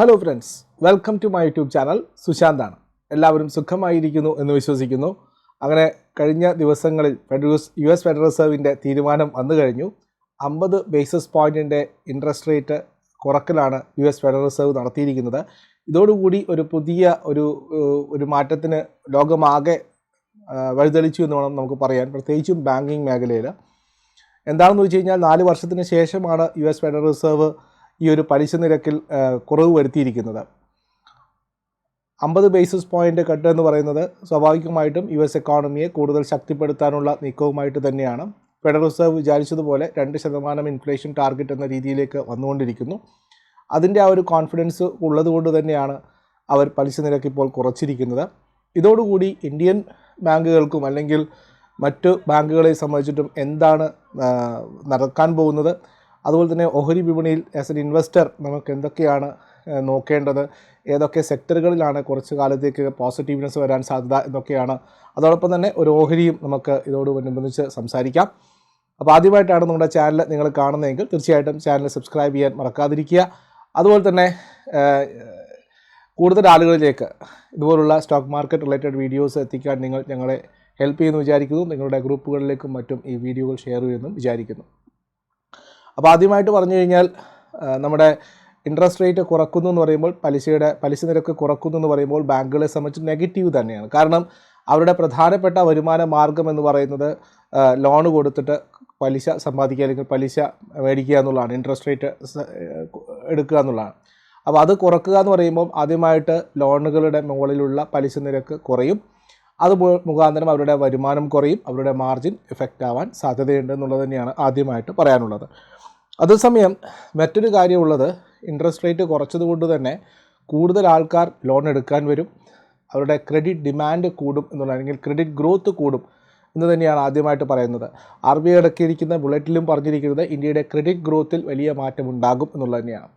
Hello friends welcome to my YouTube channel സുശാന്താണ്. എല്ലാവരും സുഖമായിരിക്കുന്നു എന്ന് വിശ്വസിക്കുന്നു. അങ്ങനെ കഴിഞ്ഞ ദിവസങ്ങളിൽ ഫെഡറൽ യു എസ് ഫെഡറൽ റിസർവിന്റെ തീരുമാനം വന്നു കഴിഞ്ഞു. അമ്പത് ബേസിസ് പോയിന്റിന്റെ ഇൻട്രസ്റ്റ് റേറ്റ് കുറക്കലാണ് യു എസ് ഫെഡറൽ റിസർവ് നടത്തിയിരിക്കുന്നത്. ഇതോടുകൂടി ഒരു പുതിയ ഒരു ഒരു മാറ്റത്തിന് ലോകമാകെ വഴിതെളിച്ചു എന്ന് വേണം നമുക്ക് പറയാൻ. പ്രത്യേകിച്ചും ബാങ്കിങ് മേഖലയിൽ. എന്താണെന്ന് വെച്ച് കഴിഞ്ഞാൽ നാല് വർഷത്തിന് ശേഷമാണ് യു എസ് ഫെഡറൽ റിസർവ് ഈ ഒരു പലിശ നിരക്കിൽ കുറവ് വരുത്തിയിരിക്കുന്നത്. അമ്പത് ബേസിസ് പോയിന്റ് കട്ട് എന്ന് പറയുന്നത് സ്വാഭാവികമായിട്ടും യു എസ് എക്കോണമിയെ കൂടുതൽ ശക്തിപ്പെടുത്താനുള്ള നീക്കവുമായിട്ട് തന്നെയാണ്. ഫെഡറൽ റിസർവ് വിചാരിച്ചതുപോലെ രണ്ട് ശതമാനം ഇൻഫ്ലേഷൻ ടാർഗറ്റ് എന്ന രീതിയിലേക്ക് വന്നുകൊണ്ടിരിക്കുന്നു. അതിന്റെ ആ ഒരു കോൺഫിഡൻസ് ഉള്ളതുകൊണ്ട് തന്നെയാണ് അവർ പലിശ നിരക്ക് ഇപ്പോൾ കുറച്ചിരിക്കുന്നത്. ഇതോടുകൂടി ഇന്ത്യൻ ബാങ്കുകൾക്കും അല്ലെങ്കിൽ മറ്റു ബാങ്കുകളെ സംബന്ധിച്ചിട്ടും എന്താണ് നടക്കാൻ പോകുന്നത്? അതുപോലെ തന്നെ ഓഹരി വിപണിയിൽ ആസ് എൻ ഇൻവെസ്റ്റർ നമുക്ക് എന്തൊക്കെയാണ് നോക്കേണ്ടത്? ഏതൊക്കെ സെക്ടറുകളിലാണ് കുറച്ച് കാലത്തേക്ക് പോസിറ്റീവ്നെസ് വരാൻ സാധ്യത എന്നൊക്കെയാണ്. അതോടൊപ്പം തന്നെ ഒരു ഓഹരിയും നമുക്ക് ഇതോടനുബന്ധിച്ച് സംസാരിക്കാം. അപ്പോൾ ആദ്യമായിട്ടാണ് നമ്മുടെ ചാനൽ നിങ്ങൾ കാണുന്നതെങ്കിൽ തീർച്ചയായിട്ടും ചാനൽ സബ്സ്ക്രൈബ് ചെയ്യാൻ മറക്കാതിരിക്കുക. അതുപോലെ തന്നെ കൂടുതൽ ആളുകളിലേക്ക് ഇതുപോലുള്ള സ്റ്റോക്ക് മാർക്കറ്റ് റിലേറ്റഡ് വീഡിയോസ് എത്തിക്കാൻ നിങ്ങൾ ഞങ്ങളെ ഹെൽപ്പ് ചെയ്യുമെന്ന് വിചാരിക്കുന്നു. നിങ്ങളുടെ ഗ്രൂപ്പുകളിലേക്കും മറ്റും ഈ വീഡിയോകൾ ഷെയർ ചെയ്യുമെന്നും വിചാരിക്കുന്നു. അപ്പോൾ ആദ്യമായിട്ട് പറഞ്ഞു കഴിഞ്ഞാൽ നമ്മുടെ ഇൻട്രസ്റ്റ് റേറ്റ് കുറക്കുന്നു എന്ന് പറയുമ്പോൾ പലിശയുടെ പലിശ നിരക്ക് കുറക്കുന്നു എന്ന് പറയുമ്പോൾ ബാങ്കുകളെ സംബന്ധിച്ച് നെഗറ്റീവ് തന്നെയാണ്. കാരണം അവരുടെ പ്രധാനപ്പെട്ട വരുമാന മാർഗം എന്ന് പറയുന്നത് ലോൺ കൊടുത്തിട്ട് പലിശ സമ്പാദിക്കുക അല്ലെങ്കിൽ പലിശ മേടിക്കുക എന്നുള്ളതാണ് ഇൻട്രസ്റ്റ് റേറ്റ് എടുക്കുക എന്നുള്ളതാണ്. അപ്പോൾ അത് കുറക്കുക എന്ന് പറയുമ്പോൾ ആദ്യമായിട്ട് ലോണുകളുടെ മുകളിലുള്ള പലിശ നിരക്ക് കുറയും. അത് മുഖാന്തരം അവരുടെ വരുമാനം കുറയും അവരുടെ മാർജിൻ എഫക്റ്റ് ആവാൻ സാധ്യതയുണ്ട് എന്നുള്ളത് തന്നെയാണ് ആദ്യമായിട്ട് പറയാനുള്ളത്. അതേസമയം മറ്റൊരു കാര്യമുള്ളത് ഇൻട്രസ്റ്റ് റേറ്റ് കുറച്ചതുകൊണ്ട് തന്നെ കൂടുതൽ ആൾക്കാർ ലോൺ എടുക്കാൻ വരും. അവരുടെ ക്രെഡിറ്റ് ഡിമാൻഡ് കൂടും എന്നുള്ള അല്ലെങ്കിൽ ക്രെഡിറ്റ് ഗ്രോത്ത് കൂടും എന്ന് തന്നെയാണ് ആദ്യമായിട്ട് പറയുന്നത്. ആർ ബി ഐ ഇടക്കിയിരിക്കുന്ന ബുള്ളറ്റിലും പറഞ്ഞിരിക്കുന്നത് ഇന്ത്യയുടെ ക്രെഡിറ്റ് ഗ്രോത്തിൽ വലിയ മാറ്റം ഉണ്ടാകും എന്നുള്ളത് തന്നെയാണ്.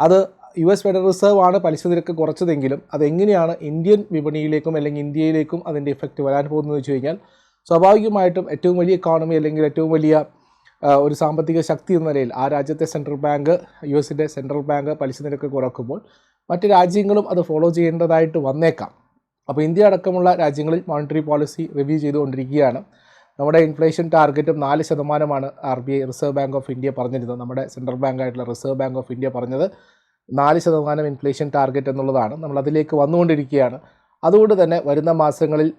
അത് യു എസ് ഫെഡറൽ റിസർവ് ആണ് പലിശ നിരക്ക് കുറച്ചതെങ്കിലും അതെങ്ങനെയാണ് ഇന്ത്യൻ വിപണിയിലേക്കും അല്ലെങ്കിൽ ഇന്ത്യയിലേക്കും അതിന്റെ ഇഫക്റ്റ് വരാൻ പോകുന്നത് വെച്ച് കഴിഞ്ഞാൽ സ്വാഭാവികമായിട്ടും ഏറ്റവും വലിയ ഇക്കോണമി അല്ലെങ്കിൽ ഏറ്റവും വലിയ ഒരു സാമ്പത്തിക ശക്തി എന്ന നിലയിൽ ആ രാജ്യത്തെ സെൻട്രൽ ബാങ്ക് യു എസിന്റെ സെൻട്രൽ ബാങ്ക് പലിശ നിരക്ക് കുറക്കുമ്പോൾ മറ്റ് രാജ്യങ്ങളും അത് ഫോളോ ചെയ്യേണ്ടതായിട്ട് വന്നേക്കാം. അപ്പോൾ ഇന്ത്യ അടക്കമുള്ള രാജ്യങ്ങളിൽ മോണിറ്ററി പോളിസി റിവ്യൂ ചെയ്തുകൊണ്ടിരിക്കുകയാണ്. നമ്മുടെ ഇൻഫ്ലേഷൻ ടാർഗറ്റും നാല് ശതമാനമാണ് R B I reserve bank of India പറഞ്ഞിരുന്നത്. നമ്മുടെ സെൻട്രൽ ബാങ്ക് ആയിട്ടുള്ള റിസർവ് ബാങ്ക് ഓഫ് ഇന്ത്യ പറഞ്ഞത് നാല് ശതമാനം ഇൻഫ്ലേഷൻ ടാർഗറ്റ് എന്നുള്ളതാണ്. നമ്മൾ അതിലേക്ക് വന്നുകൊണ്ടിരിക്കുകയാണ്. അതുകൊണ്ട് തന്നെ വരുന്ന മാസങ്ങളിൽ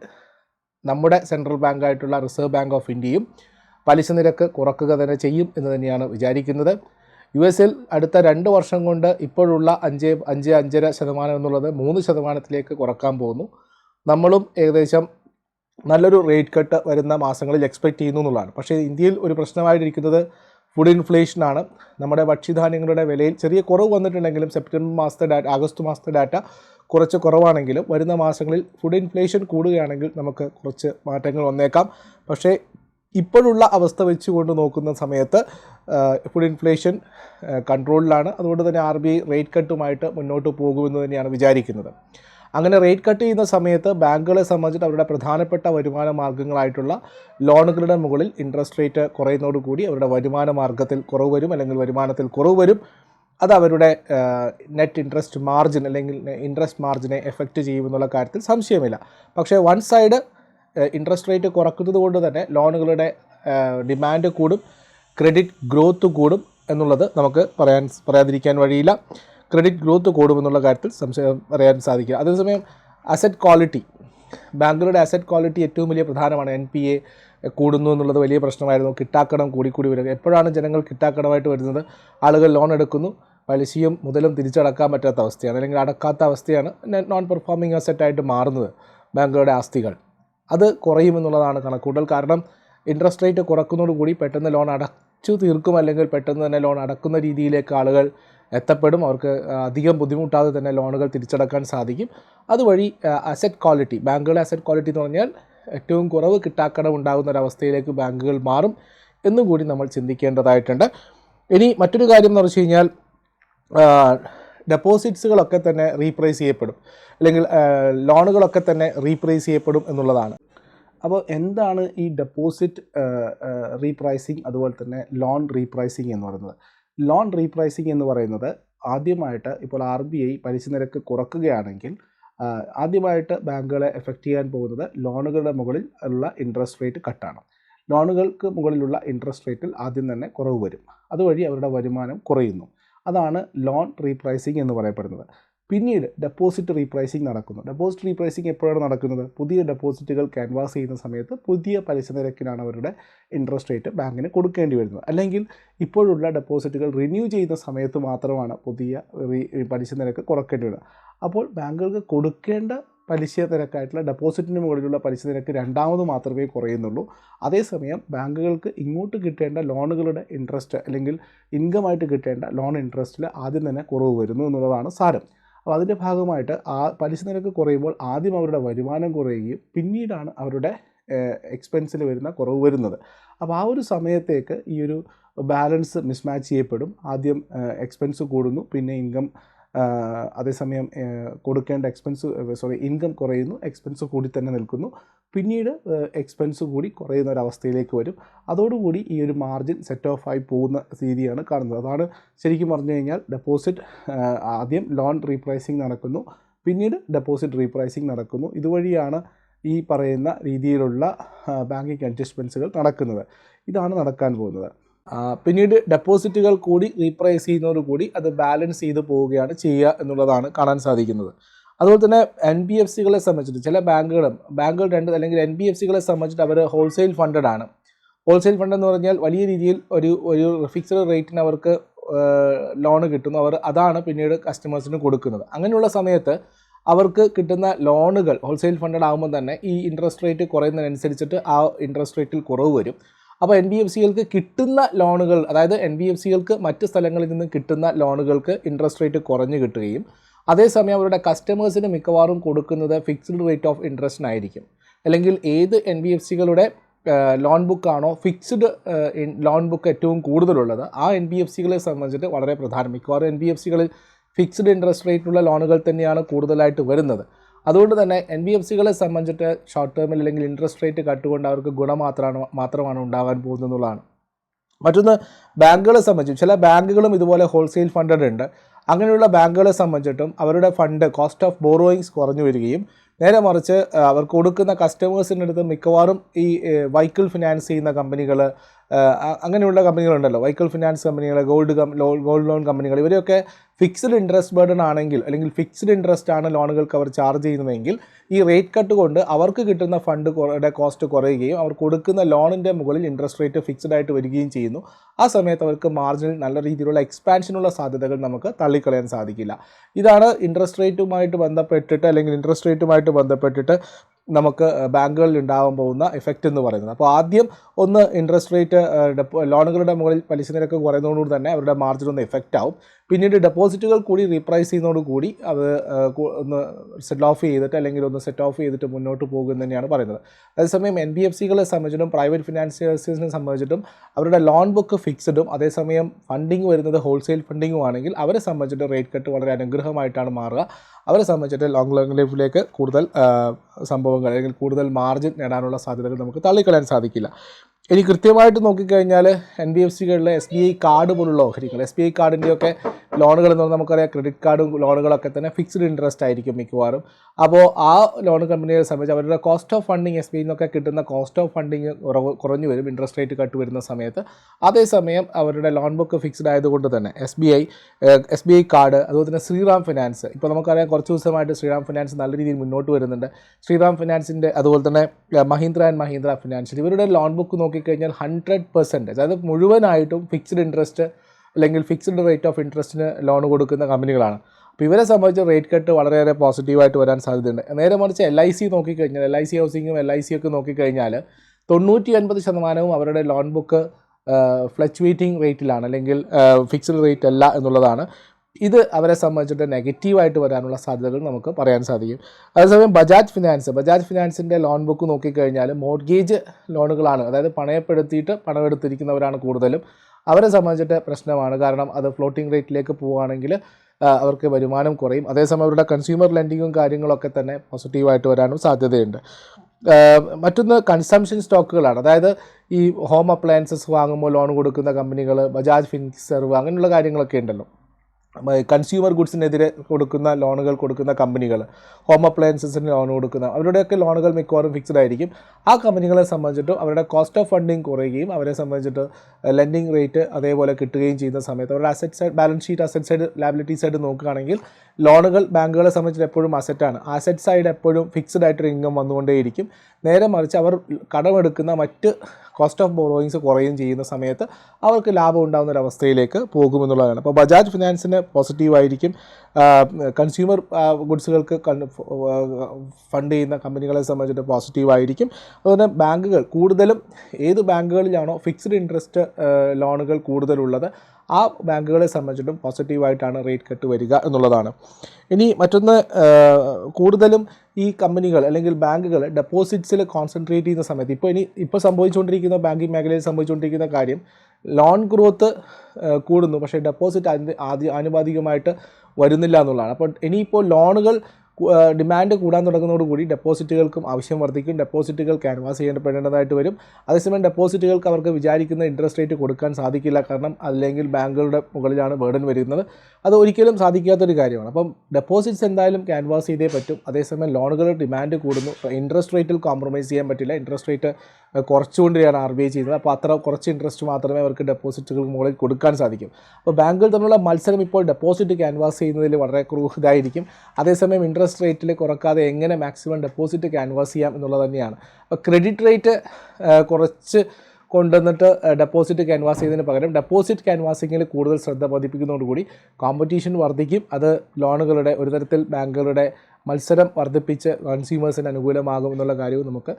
നമ്മുടെ സെൻട്രൽ ബാങ്കായിട്ടുള്ള റിസർവ് ബാങ്ക് ഓഫ് ഇന്ത്യയും പലിശ നിരക്ക് കുറക്കുക തന്നെ ചെയ്യും എന്ന് തന്നെയാണ് വിചാരിക്കുന്നത്. യു എസിൽ അടുത്ത രണ്ട് വർഷം കൊണ്ട് ഇപ്പോഴുള്ള അഞ്ച് അഞ്ച് അഞ്ചര ശതമാനം എന്നുള്ളത് മൂന്ന് ശതമാനത്തിലേക്ക് കുറയ്ക്കാൻ പോകുന്നു. നമ്മളും ഏകദേശം നല്ലൊരു റേറ്റ് കട്ട് വരുന്ന മാസങ്ങളിൽ എക്സ്പെക്റ്റ് ചെയ്യുന്നു എന്നുള്ളതാണ്. പക്ഷേ ഇന്ത്യയിൽ ഒരു പ്രശ്നമായിട്ടിരിക്കുന്നത് ഫുഡ് ഇൻഫ്ലേഷനാണ് നമ്മുടെ ഭക്ഷ്യധാന്യങ്ങളുടെ വിലയിൽ ചെറിയ കുറവ് വന്നിട്ടുണ്ടെങ്കിലും സെപ്റ്റംബർ മാസത്തെ ഡാറ്റ ആഗസ്റ്റ് മാസത്തെ ഡാറ്റ കുറച്ച് കുറവാണെങ്കിലും വരുന്ന മാസങ്ങളിൽ ഫുഡ് ഇൻഫ്ലേഷൻ കൂടുകയാണെങ്കിൽ നമുക്ക് കുറച്ച് മാറ്റങ്ങൾ വന്നേക്കാം. പക്ഷേ ഇപ്പോഴുള്ള അവസ്ഥ വെച്ചുകൊണ്ട് നോക്കുന്ന സമയത്ത് ഫുഡ് ഇൻഫ്ലേഷൻ കൺട്രോളിലാണ് അതുകൊണ്ട് തന്നെ ആർ ബി ഐ റേറ്റ് കട്ടുമായിട്ട് മുന്നോട്ട് പോകുമെന്ന് തന്നെയാണ് വിചാരിക്കുന്നത്. അങ്ങനെ റേറ്റ് കട്ട് ചെയ്യുന്ന സമയത്ത് ബാങ്കുകളെ സംബന്ധിച്ചിട്ട് അവരുടെ പ്രധാനപ്പെട്ട വരുമാന മാർഗങ്ങളായിട്ടുള്ള ലോണുകളുടെ മുകളിൽ ഇൻട്രസ്റ്റ് റേറ്റ് കുറയുന്നതോടുകൂടി അവരുടെ വരുമാന മാർഗത്തിൽ കുറവ് വരും അല്ലെങ്കിൽ വരുമാനത്തിൽ കുറവ് വരും. അത് അവരുടെ നെറ്റ് ഇൻട്രസ്റ്റ് മാർജിൻ അല്ലെങ്കിൽ ഇൻട്രസ്റ്റ് മാർജിനെ എഫക്റ്റ് ചെയ്യുമെന്നുള്ള കാര്യത്തിൽ സംശയമില്ല. പക്ഷേ വൺ സൈഡ് ഇൻട്രസ്റ്റ് റേറ്റ് കുറക്കുന്നത് കൊണ്ട് തന്നെ ലോണുകളുടെ ഡിമാൻഡ് കൂടും ക്രെഡിറ്റ് ഗ്രോത്ത് കൂടും എന്നുള്ളത് നമുക്ക് പറയാൻ പറയാതിരിക്കാൻ വഴിയില്ല. ക്രെഡിറ്റ് ഗ്രോത്ത് കൂടുമെന്നുള്ള കാര്യത്തിൽ സംശയം പറയാൻ സാധിക്കില്ല. അതേസമയം അസറ്റ് ക്വാളിറ്റി ബാങ്കുകളുടെ അസറ്റ് ക്വാളിറ്റി ഏറ്റവും വലിയ പ്രധാനമാണ്. എൻ പി എ കൂടുന്നു എന്നുള്ളത് വലിയ പ്രശ്നമായിരുന്നു. കിട്ടാക്കടം കൂടിക്കൂടി വരിക എപ്പോഴാണ് ജനങ്ങൾ കിട്ടാക്കടമായിട്ട് വരുന്നത്? ആളുകൾ ലോൺ എടുക്കുന്നു. പലിശയും മുതലും തിരിച്ചടക്കാൻ പറ്റാത്ത അവസ്ഥയാണ്. അല്ലെങ്കിൽ അടക്കാത്ത അവസ്ഥയാണ്. നോൺ പെർഫോമിംഗ് അസറ്റായിട്ട് മാറുന്നത് ബാങ്കുകളുടെ ആസ്തികൾ. അത് കുറയുമെന്നുള്ളതാണ് കണക്കൂട്ടൽ. കാരണം ഇൻട്രസ്റ്റ് റേറ്റ് കുറക്കുന്നതോടുകൂടി പെട്ടെന്ന് ലോൺ അടച്ചു തീർക്കും അല്ലെങ്കിൽ പെട്ടെന്ന് തന്നെ ലോൺ അടക്കുന്ന രീതിയിലേക്ക് ആളുകൾ എത്തപ്പെടും. അവർക്ക് അധികം ബുദ്ധിമുട്ടാതെ തന്നെ ലോണുകൾ തിരിച്ചടക്കാൻ സാധിക്കും. അതുവഴി അസറ്റ് ക്വാളിറ്റി ബാങ്കുകളുടെ അസറ്റ് ക്വാളിറ്റി എന്ന് പറഞ്ഞാൽ ഏറ്റവും കുറവ് കിട്ടാക്കടം ഉണ്ടാകുന്ന ഒരവസ്ഥയിലേക്ക് ബാങ്കുകൾ മാറും എന്നും കൂടി നമ്മൾ ചിന്തിക്കേണ്ടതായിട്ടുണ്ട്. ഇനി മറ്റൊരു കാര്യം എന്ന് വെച്ച് കഴിഞ്ഞാൽ ഡെപ്പോസിറ്റ്സുകളൊക്കെ തന്നെ റീപ്രൈസ് ചെയ്യപ്പെടും. അല്ലെങ്കിൽ ലോണുകളൊക്കെ തന്നെ റീപ്രൈസ് ചെയ്യപ്പെടും എന്നുള്ളതാണ്. അപ്പോൾ എന്താണ് ഈ ഡെപ്പോസിറ്റ് റീപ്രൈസിങ് അതുപോലെ തന്നെ ലോൺ റീപ്രൈസിങ് എന്ന് പറയുന്നത്? ലോൺ റീപ്രൈസിങ് എന്ന് പറയുന്നത് ആദ്യമായിട്ട് ഇപ്പോൾ ആർ ബി ഐ പലിശ നിരക്ക് കുറക്കുകയാണെങ്കിൽ ആദ്യമായിട്ട് ബാങ്കുകളെ എഫക്റ്റ് ചെയ്യാൻ പോകുന്നത് ലോണുകളുടെ മുകളിൽ ഉള്ള ഇൻട്രസ്റ്റ് റേറ്റ് കട്ടാണ്. ലോണുകൾക്ക് മുകളിലുള്ള ഇൻട്രസ്റ്റ് റേറ്റിൽ ആദ്യം തന്നെ കുറവ് വരും. അതുവഴി അവരുടെ വരുമാനം കുറയുന്നു. അതാണ് ലോൺ റീപ്രൈസിങ് എന്ന് പറയപ്പെടുന്നത്. പിന്നീട് ഡെപ്പോസിറ്റ് റീപ്രൈസിങ് നടക്കുന്നു. ഡെപ്പോസിറ്റ് റീപ്രൈസിങ് എപ്പോഴാണ് നടക്കുന്നത്? പുതിയ ഡെപ്പോസിറ്റുകൾ ക്യാൻവാസ് ചെയ്യുന്ന സമയത്ത് പുതിയ പലിശ നിരക്കിനാണ് അവരുടെ ഇൻട്രസ്റ്റ് റേറ്റ് ബാങ്കിന് കൊടുക്കേണ്ടി വരുന്നത്. അല്ലെങ്കിൽ ഇപ്പോഴുള്ള ഡെപ്പോസിറ്റുകൾ റിന്യൂ ചെയ്യുന്ന സമയത്ത് മാത്രമാണ് പുതിയ പലിശ നിരക്ക് കുറക്കേണ്ടി വരുന്നത്. അപ്പോൾ ബാങ്കുകൾക്ക് കൊടുക്കേണ്ട പലിശ നിരക്കായിട്ടുള്ള ഡെപ്പോസിറ്റിന് മുകളിലുള്ള പലിശ നിരക്ക് രണ്ടാമത് മാത്രമേ കുറയുന്നുള്ളൂ. അതേസമയം ബാങ്കുകൾക്ക് ഇങ്ങോട്ട് കിട്ടേണ്ട ലോണുകളുടെ ഇൻട്രസ്റ്റ് അല്ലെങ്കിൽ ഇൻകമായിട്ട് കിട്ടേണ്ട ലോൺ ഇൻട്രസ്റ്റിൽ ആദ്യം തന്നെ കുറവ് വരുന്നു എന്നുള്ളതാണ് സാരം. അപ്പോൾ അതിന്റെ ഭാഗമായിട്ട് ആ പലിശ നിരക്ക് കുറയുമ്പോൾ ആദ്യം അവരുടെ വരുമാനം കുറയുകയും പിന്നീടാണ് അവരുടെ എക്സ്പെൻസിൽ വരുന്ന കുറവ് വരുന്നത്. അപ്പോൾ ആ ഒരു സമയത്തേക്ക് ഈ ഒരു ബാലൻസ് മിസ്മാച്ച് ചെയ്യപ്പെടും. ആദ്യം എക്സ്പെൻസ് കൂടുന്നു പിന്നെ ഇൻകം അതേസമയം കൊടുക്കേണ്ട എക്സ്പെൻസ് സോറി ഇൻകം കുറയുന്നു എക്സ്പെൻസ് കൂടി തന്നെ നിൽക്കുന്നു. പിന്നീട് എക്സ്പെൻസ് കൂടി കുറയുന്ന ഒരു അവസ്ഥയിലേക്ക് വരും. അതോടുകൂടി ഈ ഒരു മാർജിൻ സെറ്റ് ഓഫ് ആയി പോകുന്ന രീതിയാണ് കാണുന്നത്. അതാണ് ശരിക്കും പറഞ്ഞു കഴിഞ്ഞാൽ ഡെപ്പോസിറ്റ് ആദ്യം ലോൺ റീപ്രൈസിങ് നടക്കുന്നു. പിന്നീട് ഡെപ്പോസിറ്റ് റീപ്രൈസിങ് നടക്കുന്നു. ഇതുവഴിയാണ് ഈ പറയുന്ന രീതിയിലുള്ള ബാങ്കിങ് അഡ്ജസ്റ്റ്മെന്റ്സുകൾ നടക്കുന്നത്. ഇതാണ് നടക്കാൻ പോകുന്നത്. പിന്നീട് ഡെപ്പോസിറ്റുകൾ കൂടി റീപ്രൈസ് കൂടി അത് ബാലൻസ് ചെയ്ത് പോവുകയാണ് ചെയ്യുക എന്നുള്ളതാണ് കാണാൻ സാധിക്കുന്നത്. അതുപോലെ തന്നെ എൻ ബി എഫ് സികളെ സംബന്ധിച്ചിട്ട് ചില ബാങ്കുകളും ബാങ്കുകൾ രണ്ട് അല്ലെങ്കിൽ എൻ ബി എഫ് സികളെ സംബന്ധിച്ചിട്ട് അവർ ഹോൾസെയിൽ ഫണ്ടഡ് ആണ്. ഹോൾസെയിൽ ഫണ്ട് എന്ന് പറഞ്ഞാൽ വലിയ രീതിയിൽ ഒരു ഒരു ഫിക്സഡ് റേറ്റിന് അവർക്ക് ലോൺ കിട്ടുന്നു. അവർ അതാണ് പിന്നീട് കസ്റ്റമേഴ്സിന് കൊടുക്കുന്നത്. അങ്ങനെയുള്ള സമയത്ത് അവർക്ക് കിട്ടുന്ന ലോണുകൾ ഹോൾസെയിൽ ഫണ്ടഡ് ആകുമ്പോൾ തന്നെ ഈ ഇൻട്രസ്റ്റ് റേറ്റ് കുറയുന്നതിനനുസരിച്ചിട്ട് ആ ഇൻട്രസ്റ്റ് റേറ്റിൽ കുറവ് വരും. അപ്പോൾ എൻ ബി എഫ് സികൾക്ക് കിട്ടുന്ന ലോണുകൾ അതായത് എൻ ബി എഫ് സികൾക്ക് മറ്റ് സ്ഥലങ്ങളിൽ നിന്നും കിട്ടുന്ന ലോണുകൾക്ക് ഇൻട്രസ്റ്റ് റേറ്റ് കുറഞ്ഞു കിട്ടുകയും അതേസമയം അവരുടെ കസ്റ്റമേഴ്സിന് മിക്കവാറും കൊടുക്കുന്നത് ഫിക്സ്ഡ് റേറ്റ് ഓഫ് ഇൻട്രസ്റ്റിനായിരിക്കും അല്ലെങ്കിൽ ഏത് എൻ ബി എഫ് സികളുടെ ലോൺ ബുക്കാണോ ഫിക്സ്ഡ് ലോൺ ബുക്ക് ഏറ്റവും കൂടുതലുള്ളത് ആ എൻ ബി എഫ് സികളെ സംബന്ധിച്ചിട്ട് വളരെ പ്രധാനം. മിക്കവാറും എൻ ബി എഫ് സികളിൽ ഫിക്സ്ഡ് ഇൻട്രസ്റ്റ് റേറ്റുള്ള ലോണുകൾ തന്നെയാണ് കൂടുതലായിട്ട് വരുന്നത്. അതുകൊണ്ട് തന്നെ എൻ ബി എഫ് സികളെ സംബന്ധിച്ചിട്ട് ഷോർട്ട് ടേമിൽ അല്ലെങ്കിൽ ഇൻട്രസ്റ്റ് റേറ്റ് കട്ടുകൊണ്ട് അവർക്ക് ഗുണം മാത്രമാണ് മാത്രമാണ് ഉണ്ടാകാൻ പോകുന്നത് എന്നുള്ളതാണ്. മറ്റൊന്ന് ബാങ്കുകളെ സംബന്ധിച്ചും ചില ബാങ്കുകളും ഇതുപോലെ ഹോൾസെയിൽ ഫണ്ടഡ് ഉണ്ട്. അങ്ങനെയുള്ള ബാങ്കുകളെ സംബന്ധിച്ചിട്ടും അവരുടെ ഫണ്ട് കോസ്റ്റ് ഓഫ് ബോറോയിങ്സ് കുറഞ്ഞു വരികയും നേരെ മറിച്ച് അവർ കൊടുക്കുന്ന കസ്റ്റമേഴ്സിന്റെ അടുത്ത് മിക്കവാറും ഈ വൈക്കിൾ ഫിനാൻസ് ചെയ്യുന്ന കമ്പനികൾ അങ്ങനെയുള്ള കമ്പനികളുണ്ടല്ലോ. വൈക്കിൾ ഫിനാൻസ് കമ്പനികൾ ഗോൾഡ് ഗോൾഡ് ലോൺ കമ്പനികൾ ഇവരെയൊക്കെ ഫിക്സ്ഡ് ഇൻട്രസ്റ്റ് ബേർഡൺ ആണെങ്കിൽ അല്ലെങ്കിൽ ഫിക്സ്ഡ് ഇൻട്രസ്റ്റ് ആണ് ലോണുകൾക്ക് അവർ ചാർജ് ചെയ്യുന്നതെങ്കിൽ ഈ റേറ്റ് കട്ട് കൊണ്ട് അവർക്ക് കിട്ടുന്ന ഫണ്ട് കോസ്റ്റ് കുറയുകയും അവർ കൊടുക്കുന്ന ലോണിന്റെ മുകളിൽ ഇൻട്രസ്റ്റ് റേറ്റ് ഫിക്സ്ഡ് ആയിട്ട് വരികയും ചെയ്യുന്നു. ആ സമയത്ത് അവർക്ക് മാർജിനിൽ നല്ല രീതിയിലുള്ള എക്സ്പാൻഷനുള്ള സാധ്യതകൾ നമുക്ക് തള്ളിക്കളയാൻ സാധിക്കില്ല. ഇതാണ് ഇൻട്രസ്റ്റ് റേറ്റുമായിട്ട് ബന്ധപ്പെട്ടിട്ട് അല്ലെങ്കിൽ ഇൻട്രസ്റ്റ് റേറ്റുമായിട്ട് ബന്ധപ്പെട്ടിട്ട് നമുക്ക് ബാങ്കുകളിൽ ഉണ്ടാകാൻ പോകുന്ന എഫക്റ്റ് എന്ന് പറയുന്നത്. അപ്പോൾ ആദ്യം ഒന്ന് ഇൻട്രസ്റ്റ് റേറ്റ് ലോണുകളുടെ മുകളിൽ പലിശ നിരക്ക് കുറയുന്നതോടുകൂടി തന്നെ അവരുടെ മാർജിൻ ഒന്ന് എഫക്റ്റ് ആവും. പിന്നീട് ഡെപ്പോസിറ്റുകൾ കൂടി റീപ്രൈസ് ചെയ്യുന്നതോടുകൂടി അത് ഒന്ന് സെറ്റ് ഓഫ് ചെയ്തിട്ട് അല്ലെങ്കിൽ ഒന്ന് സെറ്റ് ഓഫ് ചെയ്തിട്ട് മുന്നോട്ട് പോകും തന്നെയാണ് പറയുന്നത്. അതേസമയം എൻ ബി എഫ് സികളെ സംബന്ധിച്ചിട്ടും പ്രൈവറ്റ് ഫിനാൻസിയേഴ്സിനെ സംബന്ധിച്ചിട്ടും അവരുടെ ലോൺ ബുക്ക് ഫിക്സ്ഡും അതേസമയം ഫണ്ടിങ് വരുന്നത് ഹോൾസെയിൽ ഫണ്ടിങ്ങും ആണെങ്കിൽ അവരെ സംബന്ധിച്ചിട്ട് റേറ്റ് കട്ട് വളരെ അനുഗ്രഹമായിട്ടാണ് മാറുക. അവരെ സംബന്ധിച്ചിട്ട് ലോങ് ലോങ് ലൈഫിലേക്ക് കൂടുതൽ സംഭവങ്ങൾ അല്ലെങ്കിൽ കൂടുതൽ മാർജിൻ നേടാനുള്ള സാധ്യതകൾ നമുക്ക് തള്ളിക്കളയാൻ സാധിക്കില്ല. ഇനി കൃത്യമായിട്ട് നോക്കിക്കഴിഞ്ഞാൽ എൻ ബി എഫ് സികളിലെ എസ് ബി ഐ കാർഡ് പോലുള്ള ഓഹരികൾ എസ് ബി ഐ കാർഡിന്റെയൊക്കെ ലോണുകൾ എന്ന് പറഞ്ഞാൽ നമുക്കറിയാം ക്രെഡിറ്റ് കാർഡും ലോണുകളൊക്കെ തന്നെ ഫിക്സ്ഡ് ഇൻട്രസ്റ്റ് ആയിരിക്കും മിക്കവാറും. അപ്പോൾ ആ ലോൺ കമ്പനിയെ സംബന്ധിച്ച് അവരുടെ cost of funding S B I നിന്നൊക്കെ കിട്ടുന്ന കോസ്റ്റ് ഓഫ് ഫണ്ടിങ് കുറഞ്ഞു വരും ഇൻട്രസ്റ്റ് റേറ്റ് കട്ട് വരുന്ന സമയത്ത്. അതേസമയം അവരുടെ ലോൺ ബുക്ക് ഫിക്സ്ഡ് ആയതുകൊണ്ട് തന്നെ S B I S B I card അതുപോലെ തന്നെ ശ്രീറാം ഫിനാൻസ് ഇപ്പോൾ നമുക്കറിയാം കുറച്ച് ദിവസമായിട്ട് ശ്രീറാം ഫിനാൻസ് നല്ല രീതിയിൽ മുന്നോട്ട് വരുന്നുണ്ട്. ശ്രീറാം ഫിനാൻസിന്റെ അതുപോലെ തന്നെ മഹീന്ദ്ര ആൻഡ് മഹീന്ദ്ര ഫിനാൻഷ്യൽ ഇവരുടെ ലോൺ ബുക്ക് നോക്കിക്കഴിഞ്ഞാൽ ഹൺഡ്രഡ് പെർസെന്റേജ് അതായത് മുഴുവനായിട്ടും ഫിക്സ്ഡ് ഇൻട്രസ്റ്റ് അല്ലെങ്കിൽ ഫിക്സ്ഡ് റേറ്റ് ഓഫ് ഇൻട്രസ്റ്റിന് ലോൺ കൊടുക്കുന്ന കമ്പനികളാണ്. അപ്പോൾ ഇവരെ സംബന്ധിച്ച് റേറ്റ് കട്ട് വളരെയേറെ പോസിറ്റീവായിട്ട് വരാൻ സാധ്യതയുണ്ട്. നേരെ മറിച്ച് എൽ ഐ സി നോക്കിക്കഴിഞ്ഞാൽ എൽ ഐ സി ഹൗസിങ്ങും എൽ ഐ സി ഒക്കെ നോക്കിക്കഴിഞ്ഞാൽ തൊണ്ണൂറ്റി ഒൻപത് ശതമാനവും അവരുടെ ലോൺ ബുക്ക് ഫ്ലക്ച്വേറ്റിംഗ് റേറ്റിലാണ് അല്ലെങ്കിൽ ഫിക്സ്ഡ് റേറ്റ് അല്ല എന്നുള്ളതാണ്. ഇത് അവരെ സംബന്ധിച്ചിട്ട് നെഗറ്റീവായിട്ട് വരാനുള്ള സാധ്യതകൾ നമുക്ക് പറയാൻ സാധിക്കും. അതേസമയം ബജാജ് ഫിനാൻസ് ബജാജ് ഫിനാൻസിന്റെ ലോൺ ബുക്ക് നോക്കിക്കഴിഞ്ഞാൽ മോർഗേജ് ലോണുകളാണ്. അതായത് പണയപ്പെടുത്തിയിട്ട് പണമെടുത്തിരിക്കുന്നവരാണ് കൂടുതലും. അവരെ സംബന്ധിച്ചിട്ട് പ്രശ്നമാണ്. കാരണം അത് ഫ്ലോട്ടിംഗ് റേറ്റിലേക്ക് പോവുകയാണെങ്കിൽ അവർക്ക് വരുമാനം കുറയും. അതേസമയം അവരുടെ കൺസ്യൂമർ ലെൻഡിങ്ങും കാര്യങ്ങളൊക്കെ തന്നെ പോസിറ്റീവായിട്ട് വരാനും സാധ്യതയുണ്ട്. മറ്റൊന്ന് കൺസംഷൻ സ്റ്റോക്കുകളാണ് അതായത് ഈ ഹോം അപ്ലയൻസസ് വാങ്ങുമ്പോൾ ലോൺ കൊടുക്കുന്ന കമ്പനികൾ ബജാജ് ഫിൻസർവ് അങ്ങനെയുള്ള കാര്യങ്ങളൊക്കെ ഉണ്ടല്ലോ. കൺസ്യൂമർ ഗുഡ്സിനെതിരെ കൊടുക്കുന്ന ലോണുകൾ കൊടുക്കുന്ന കമ്പനികൾ ഹോം അപ്ലയൻസസിന് ലോൺ കൊടുക്കുന്ന അവരുടെയൊക്കെ ലോണുകൾ മിക്കവാറും ഫിക്സ്ഡ് ആയിരിക്കും. ആ കമ്പനികളെ സംബന്ധിച്ചിട്ട് അവരുടെ കോസ്റ്റ് ഓഫ് ഫണ്ടിങ് കുറയുകയും അവരെ സംബന്ധിച്ചിട്ട് ലെൻഡിങ് റേറ്റ് അതേപോലെ കിട്ടുകയും ചെയ്യുന്ന സമയത്ത് അവരുടെ asset side balance sheet asset side liability side നോക്കുകയാണെങ്കിൽ ലോണുകൾ ബാങ്കുകളെ സംബന്ധിച്ചിട്ട് എപ്പോഴും അസറ്റാണ് അസറ്റ് സൈഡ് എപ്പോഴും ഫിക്സ്ഡ് ആയിട്ടൊരു ഇൻകം വന്നുകൊണ്ടേയിരിക്കും. നേരെ മറിച്ച് അവർ കടമെടുക്കുന്ന മറ്റ് കോസ്റ്റ് ഓഫ് ബോറോയിങ്സ് കുറയുകയും ചെയ്യുന്ന സമയത്ത് അവർക്ക് ലാഭം ഉണ്ടാകുന്ന ഒരു അവസ്ഥയിലേക്ക് പോകുമെന്നുള്ളതാണ്. അപ്പോൾ ബജാജ് ഫിനാൻസിന് പോസിറ്റീവായിരിക്കും. കൺസ്യൂമർ ഗുഡ്സുകൾക്ക് ഫണ്ട് ചെയ്യുന്ന കമ്പനികളെ സംബന്ധിച്ചിട്ട് പോസിറ്റീവായിരിക്കും. അതുപോലെ ബാങ്കുകൾ കൂടുതലും ഏത് ബാങ്കുകളിലാണോ ഫിക്സ്ഡ് ഇൻട്രസ്റ്റ് ലോണുകൾ കൂടുതലുള്ളത് ആ ബാങ്കുകളെ സംബന്ധിച്ചിട്ടും പോസിറ്റീവായിട്ടാണ് റേറ്റ് കട്ട് വരിക എന്നുള്ളതാണ്. ഇനി മറ്റൊന്ന് കൂടുതലും ഈ കമ്പനികൾ അല്ലെങ്കിൽ ബാങ്കുകൾ ഡെപ്പോസിറ്റ്സിൽ കോൺസെൻട്രേറ്റ് ചെയ്യുന്ന സമയത്ത് ഇപ്പോൾ ഇനി ഇപ്പോൾ സംഭവിച്ചുകൊണ്ടിരിക്കുന്ന ബാങ്കിങ് മേഖലയിൽ സംഭവിച്ചുകൊണ്ടിരിക്കുന്ന കാര്യം ലോൺ ഗ്രോത്ത് കൂടുന്നു. പക്ഷേ ഡെപ്പോസിറ്റ് അതിന്റെ ആദ്യ ആനുപാതികമായിട്ട് വരുന്നില്ല എന്നുള്ളതാണ്. അപ്പോൾ ഇനിയിപ്പോൾ ലോണുകൾ ഡിമാൻഡ് കൂടാൻ തുടങ്ങുന്നതോടുകൂടി ഡെപ്പോസിറ്റുകൾക്കും ആവശ്യം വർദ്ധിക്കും. ഡെപ്പോസിറ്റുകൾ ക്യാൻവാസ് ചെയ്യപ്പെടേണ്ടതായിട്ട് വരും. അതേസമയം ഡെപ്പോസിറ്റുകൾക്ക് അവർക്ക് വിചാരിക്കുന്ന ഇൻട്രസ്റ്റ് റേറ്റ് കൊടുക്കാൻ സാധിക്കില്ല. കാരണം അല്ലെങ്കിൽ ബാങ്കുകളുടെ മുകളിലാണ് ബേർഡൻ വരുന്നത്. അത് ഒരിക്കലും സാധിക്കാത്തൊരു കാര്യമാണ്. അപ്പം ഡെപ്പോസിറ്റ്സ് എന്തായാലും ക്യാൻവാസ് ചെയ്തേ പറ്റും. അതേസമയം ലോണുകളുടെ ഡിമാൻഡ് കൂടുന്നു. ഇൻട്രസ്റ്റ് റേറ്റിൽ കോംപ്രമൈസ് ചെയ്യാൻ പറ്റില്ല. ഇൻട്രസ്റ്റ് റേറ്റ് കുറച്ചുകൊണ്ടിരിക്കുകയാണ് ആർ ബി ഐ ചെയ്യുന്നത്. അപ്പോൾ അത്ര കുറച്ച് ഇൻട്രസ്റ്റ് മാത്രമേ അവർക്ക് ഡെപ്പോസിറ്റുകൾ മുകളിൽ കൊടുക്കാൻ സാധിക്കും. അപ്പോൾ ബാങ്കുകൾ തമ്മിലുള്ള മത്സരം ഇപ്പോൾ ഡെപ്പോസിറ്റ് ക്യാൻവാസ് ചെയ്യുന്നതിൽ വളരെ ക്രൂഹതായിരിക്കും അതേസമയം ഇൻട്രസ്റ്റ് റേറ്റിൽ കുറക്കാതെ എങ്ങനെ മാക്സിമം ഡെപ്പോസിറ്റ് ക്യാൻവാസ് ചെയ്യാം എന്നുള്ളത് തന്നെയാണ്. അപ്പോൾ ക്രെഡിറ്റ് റേറ്റ് കുറച്ച് കൊണ്ടുവന്നിട്ട് ഡെപ്പോസിറ്റ് ക്യാൻവാസ് ചെയ്തതിന് പകരം ഡെപ്പോസിറ്റ് ക്യാൻവാസിങ്ങിൽ കൂടുതൽ ശ്രദ്ധ പതിപ്പിക്കുന്നതോടുകൂടി കോമ്പറ്റീഷൻ വർദ്ധിക്കും. അത് ലോണുകളുടെ ഒരു തരത്തിൽ ബാങ്കുകളുടെ മത്സരം വർദ്ധിപ്പിച്ച് കൺസ്യൂമേഴ്സിന് അനുകൂലമാകും എന്നുള്ള കാര്യവും നമുക്ക്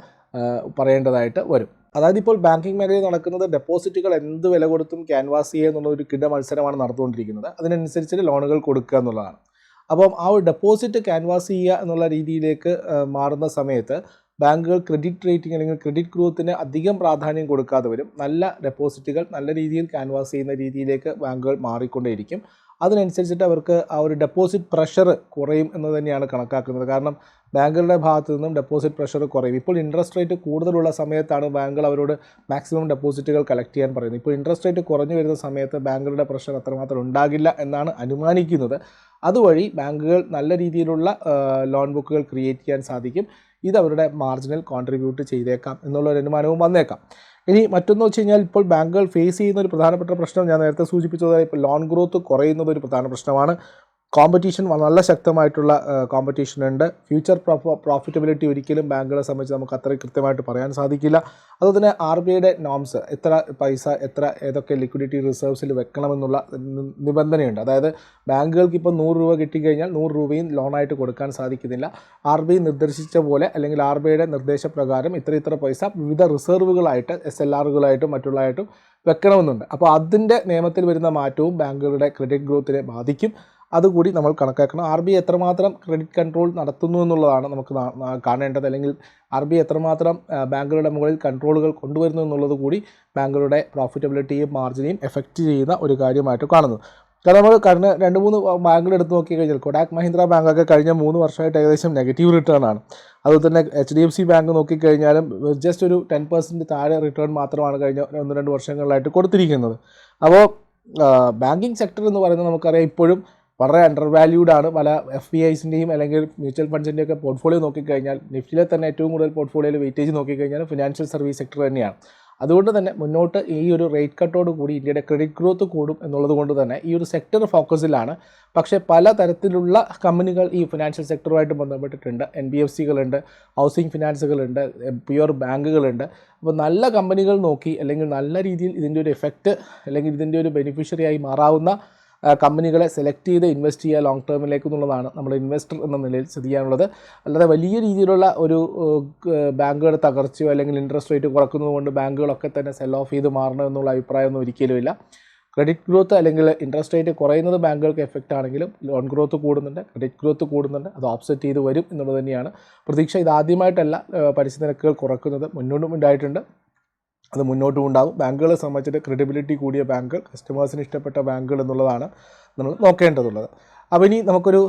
പറയേണ്ടതായിട്ട് വരും. അതായത് ഇപ്പോൾ ബാങ്കിങ് മേഖലയിൽ നടക്കുന്നത് ഡെപ്പോസിറ്റുകൾ എന്ത് വില കൊടുത്തും ക്യാൻവാസ് ചെയ്യുക എന്നുള്ള ഒരു കിട മത്സരമാണ് നടന്നുകൊണ്ടിരിക്കുന്നത്. അതിനനുസരിച്ച് ലോണുകൾ കൊടുക്കുക എന്നുള്ളതാണ്. അപ്പം ആ ഒരു ഡെപ്പോസിറ്റ് ക്യാൻവാസ് ചെയ്യുക എന്നുള്ള രീതിയിലേക്ക് മാറുന്ന സമയത്ത് ബാങ്കുകൾ ക്രെഡിറ്റ് റേറ്റിംഗ് അല്ലെങ്കിൽ ക്രെഡിറ്റ് ഗ്രോത്തിന് അധികം പ്രാധാന്യം കൊടുക്കാതെ വരും. നല്ല ഡെപ്പോസിറ്റുകൾ നല്ല രീതിയിൽ ക്യാൻവാസ് ചെയ്യുന്ന രീതിയിലേക്ക് ബാങ്കുകൾ മാറിക്കൊണ്ടേയിരിക്കും. അതിനനുസരിച്ചിട്ട് അവർക്ക് ആ ഒരു ഡെപ്പോസിറ്റ് പ്രഷർ കുറയും എന്ന് തന്നെയാണ് കണക്കാക്കുന്നത്. കാരണം ബാങ്കുകളുടെ ഭാഗത്തു നിന്നും ഡെപ്പോസിറ്റ് പ്രഷർ കുറയും. ഇപ്പോൾ ഇൻട്രസ്റ്റ് റേറ്റ് കൂടുതലുള്ള സമയത്താണ് ബാങ്കുകൾ അവരോട് മാക്സിമം ഡെപ്പോസിറ്റുകൾ കളക്ട് ചെയ്യാൻ പറയുന്നത്. ഇപ്പോൾ ഇൻട്രസ്റ്റ് റേറ്റ് കുറഞ്ഞു വരുന്ന സമയത്ത് ബാങ്കുകളുടെ പ്രഷർ അത്രമാത്രം ഉണ്ടാകില്ല എന്നാണ് അനുമാനിക്കുന്നത്. അതുവഴി ബാങ്കുകൾ നല്ല രീതിയിലുള്ള ലോൺ ബുക്കുകൾ ക്രിയേറ്റ് ചെയ്യാൻ സാധിക്കും. ഇത് അവരുടെ മാർജിനൽ കോൺട്രിബ്യൂട്ട് ചെയ്തേക്കാം എന്നുള്ളൊരു അനുമാനവും വന്നേക്കാം. ഇനി മറ്റൊന്ന് വെച്ച് കഴിഞ്ഞാൽ ഇപ്പോൾ ബാങ്കുകൾ ഫേസ് ചെയ്യുന്ന ഒരു പ്രധാനപ്പെട്ട പ്രശ്നം ഞാൻ നേരത്തെ സൂചിപ്പിച്ചതായി ഇപ്പോൾ ലോൺ ഗ്രോത്ത് കുറയുന്നത് ഒരു പ്രധാന പ്രശ്നമാണ്. കോമ്പറ്റീഷൻ നല്ല ശക്തമായിട്ടുള്ള കോമ്പറ്റീഷൻ ഉണ്ട്. ഫ്യൂച്ചർ പ്രോഫിറ്റബിലിറ്റി ഒരിക്കലും ബാങ്കുകളെ സംബന്ധിച്ച് നമുക്ക് അത്ര കൃത്യമായിട്ട് പറയാൻ സാധിക്കില്ല. അതുപോലെ തന്നെ ആർ ബി ഐയുടെ നോംസ് എത്ര പൈസ എത്ര ഏതൊക്കെ ലിക്വിഡിറ്റി റിസർവ്സിൽ വെക്കണമെന്നുള്ള നിബന്ധനയുണ്ട്. അതായത് ബാങ്കുകൾക്ക് ഇപ്പോൾ നൂറ് രൂപ കിട്ടിക്കഴിഞ്ഞാൽ നൂറ് രൂപയും ലോണായിട്ട് കൊടുക്കാൻ സാധിക്കുന്നില്ല. ആർ ബി ഐ നിർദ്ദേശിച്ച പോലെ അല്ലെങ്കിൽ ആർ ബി ഐയുടെ നിർദ്ദേശപ്രകാരം ഇത്ര ഇത്ര പൈസ വിവിധ റിസർവുകളായിട്ട് എസ് എൽ ആറുകളായിട്ടും മറ്റുള്ളതായിട്ടും വെക്കണമെന്നുണ്ട്. അപ്പോൾ അതിന്റെ നിയമത്തിൽ വരുന്ന മാറ്റവും ബാങ്കുകളുടെ ക്രെഡിറ്റ് ഗ്രോത്തിനെ ബാധിക്കും. അതുകൂടി നമ്മൾ കണക്കാക്കണം. ആർ ബി എത്രമാത്രം ക്രെഡിറ്റ് കൺട്രോൾ നടത്തുന്നു എന്നുള്ളതാണ് നമുക്ക് കാണേണ്ടത്. അല്ലെങ്കിൽ ആർ ബി എത്രമാത്രം ബാങ്കുകളുടെ മുകളിൽ കൺട്രോളുകൾ കൊണ്ടുവരുന്നു എന്നുള്ളത് കൂടി ബാങ്കുകളുടെ പ്രോഫിറ്റബിലിറ്റിയും മാർജിനെയും എഫക്റ്റ് ചെയ്യുന്ന ഒരു കാര്യമായിട്ട് കാണുന്നു. കാരണം നമ്മൾ കഴിഞ്ഞ രണ്ട് മൂന്ന് ബാങ്കുകൾ എടുത്ത് നോക്കി കഴിഞ്ഞാൽ കൊടാക് മഹീന്ദ്ര ബാങ്കൊക്കെ കഴിഞ്ഞ മൂന്ന് വർഷമായിട്ട് ഏകദേശം നെഗറ്റീവ് റിട്ടേൺ ആണ്. അതുപോലെ തന്നെ H D F C bank നോക്കിക്കഴിഞ്ഞാലും just ഒരു ടെൻ പെർസെന്റ് താഴെ റിട്ടേൺ മാത്രമാണ് കഴിഞ്ഞ ഒന്ന് രണ്ട് വർഷങ്ങളിലായിട്ട് കൊടുത്തിരിക്കുന്നത്. അപ്പോൾ ബാങ്കിങ് സെക്ടർ എന്ന് പറയുന്നത് നമുക്കറിയാം ഇപ്പോഴും വളരെ അണ്ടർ വാല്യൂഡ് ആണ്. പല എഫ് ബി ഐസിന്റെയും അല്ലെങ്കിൽ മ്യൂച്വൽ ഫണ്ട്സിന്റെയും ഒക്കെ പോർട്ട്ഫോളിയോ നോക്കിക്കഴിഞ്ഞാൽ നിഫ്റ്റിലെ തന്നെ ഏറ്റവും കൂടുതൽ പോർട്ട്ഫോളിയോയിൽ വെയിറ്റേജ് നോക്കിക്കഴിഞ്ഞാൽ ഫിനാൻഷ്യൽ സർവീസ് സെക്ടർ തന്നെയാണ്. അതുകൊണ്ട് തന്നെ മുന്നോട്ട് ഈ ഒരു റേറ്റ് കട്ടോട് കൂടി ഇന്ത്യയുടെ ക്രെഡിറ്റ് ഗ്രോത്ത് കൂടും എന്നുള്ളത് കൊണ്ട് തന്നെ ഈ ഒരു സെക്ടർ ഫോക്കസിലാണ് പക്ഷേ പല തരത്തിലുള്ള കമ്പനികൾ ഈ ഫിനാൻഷ്യൽ സെക്ടറുമായിട്ട് ബന്ധപ്പെട്ടിട്ടുണ്ട്. എൻ ബി എഫ് സികളുണ്ട് ഹൗസിംഗ് ഫിനാൻസുകളുണ്ട് പ്യുവർ ബാങ്കുകളുണ്ട് അപ്പോൾ നല്ല കമ്പനികൾ നോക്കി അല്ലെങ്കിൽ നല്ല രീതിയിൽ ഇതിന്റെ ഒരു എഫക്റ്റ് അല്ലെങ്കിൽ ഇതിന്റെ ഒരു ബെനിഫിഷ്യറിയായി മാറാവുന്ന കമ്പനികളെ സെലക്ട് ചെയ്ത് ഇൻവെസ്റ്റ് ചെയ്യുക ലോങ് ടേമിലേക്ക് എന്നുള്ളതാണ് നമ്മൾ ഇൻവെസ്റ്റർ എന്ന നിലയിൽ സ്ഥിതി ചെയ്യാനുള്ളത്. അല്ലാതെ വലിയ രീതിയിലുള്ള ഒരു ബാങ്കുകളുടെ തകർച്ചയോ അല്ലെങ്കിൽ ഇൻട്രസ്റ്റ് റേറ്റ് കുറക്കുന്നതുകൊണ്ട് ബാങ്കുകളൊക്കെ തന്നെ സെൽ ഓഫ് ചെയ്ത് മാറണം എന്നുള്ള അഭിപ്രായമൊന്നും ഒരിക്കലുമില്ല ക്രെഡിറ്റ് ഗ്രോത്ത് അല്ലെങ്കിൽ ഇൻട്രസ്റ്റ് റേറ്റ് കുറയുന്നത് ബാങ്കുകൾക്ക് എഫക്റ്റ് ആണെങ്കിലും ലോൺ ഗ്രോത്ത് കൂടുന്നുണ്ട് ക്രെഡിറ്റ് ഗ്രോത്ത് കൂടുന്നുണ്ട് അത് ഓപ്സെറ്റ് ചെയ്ത് വരും എന്നുള്ളത് തന്നെയാണ്. പ്രതീക്ഷ ഇതാദ്യമായിട്ടല്ല പലിശ നിരക്കുകൾ കുറക്കുന്നത്. മുന്നോട്ടും ഉണ്ടായിട്ടുണ്ട്. അത് മുന്നോട്ടും ഉണ്ടാകും ബാങ്കുകളെ സംബന്ധിച്ചിട്ട് ക്രെഡിബിലിറ്റി കൂടിയ ബാങ്കുകൾ കസ്റ്റമേഴ്സിന് ഇഷ്ടപ്പെട്ട ബാങ്കുകൾ എന്നുള്ളതാണ് നമ്മൾ നോക്കേണ്ടതുള്ളത്. അപ്പോൾ ഇനി നമുക്കൊരു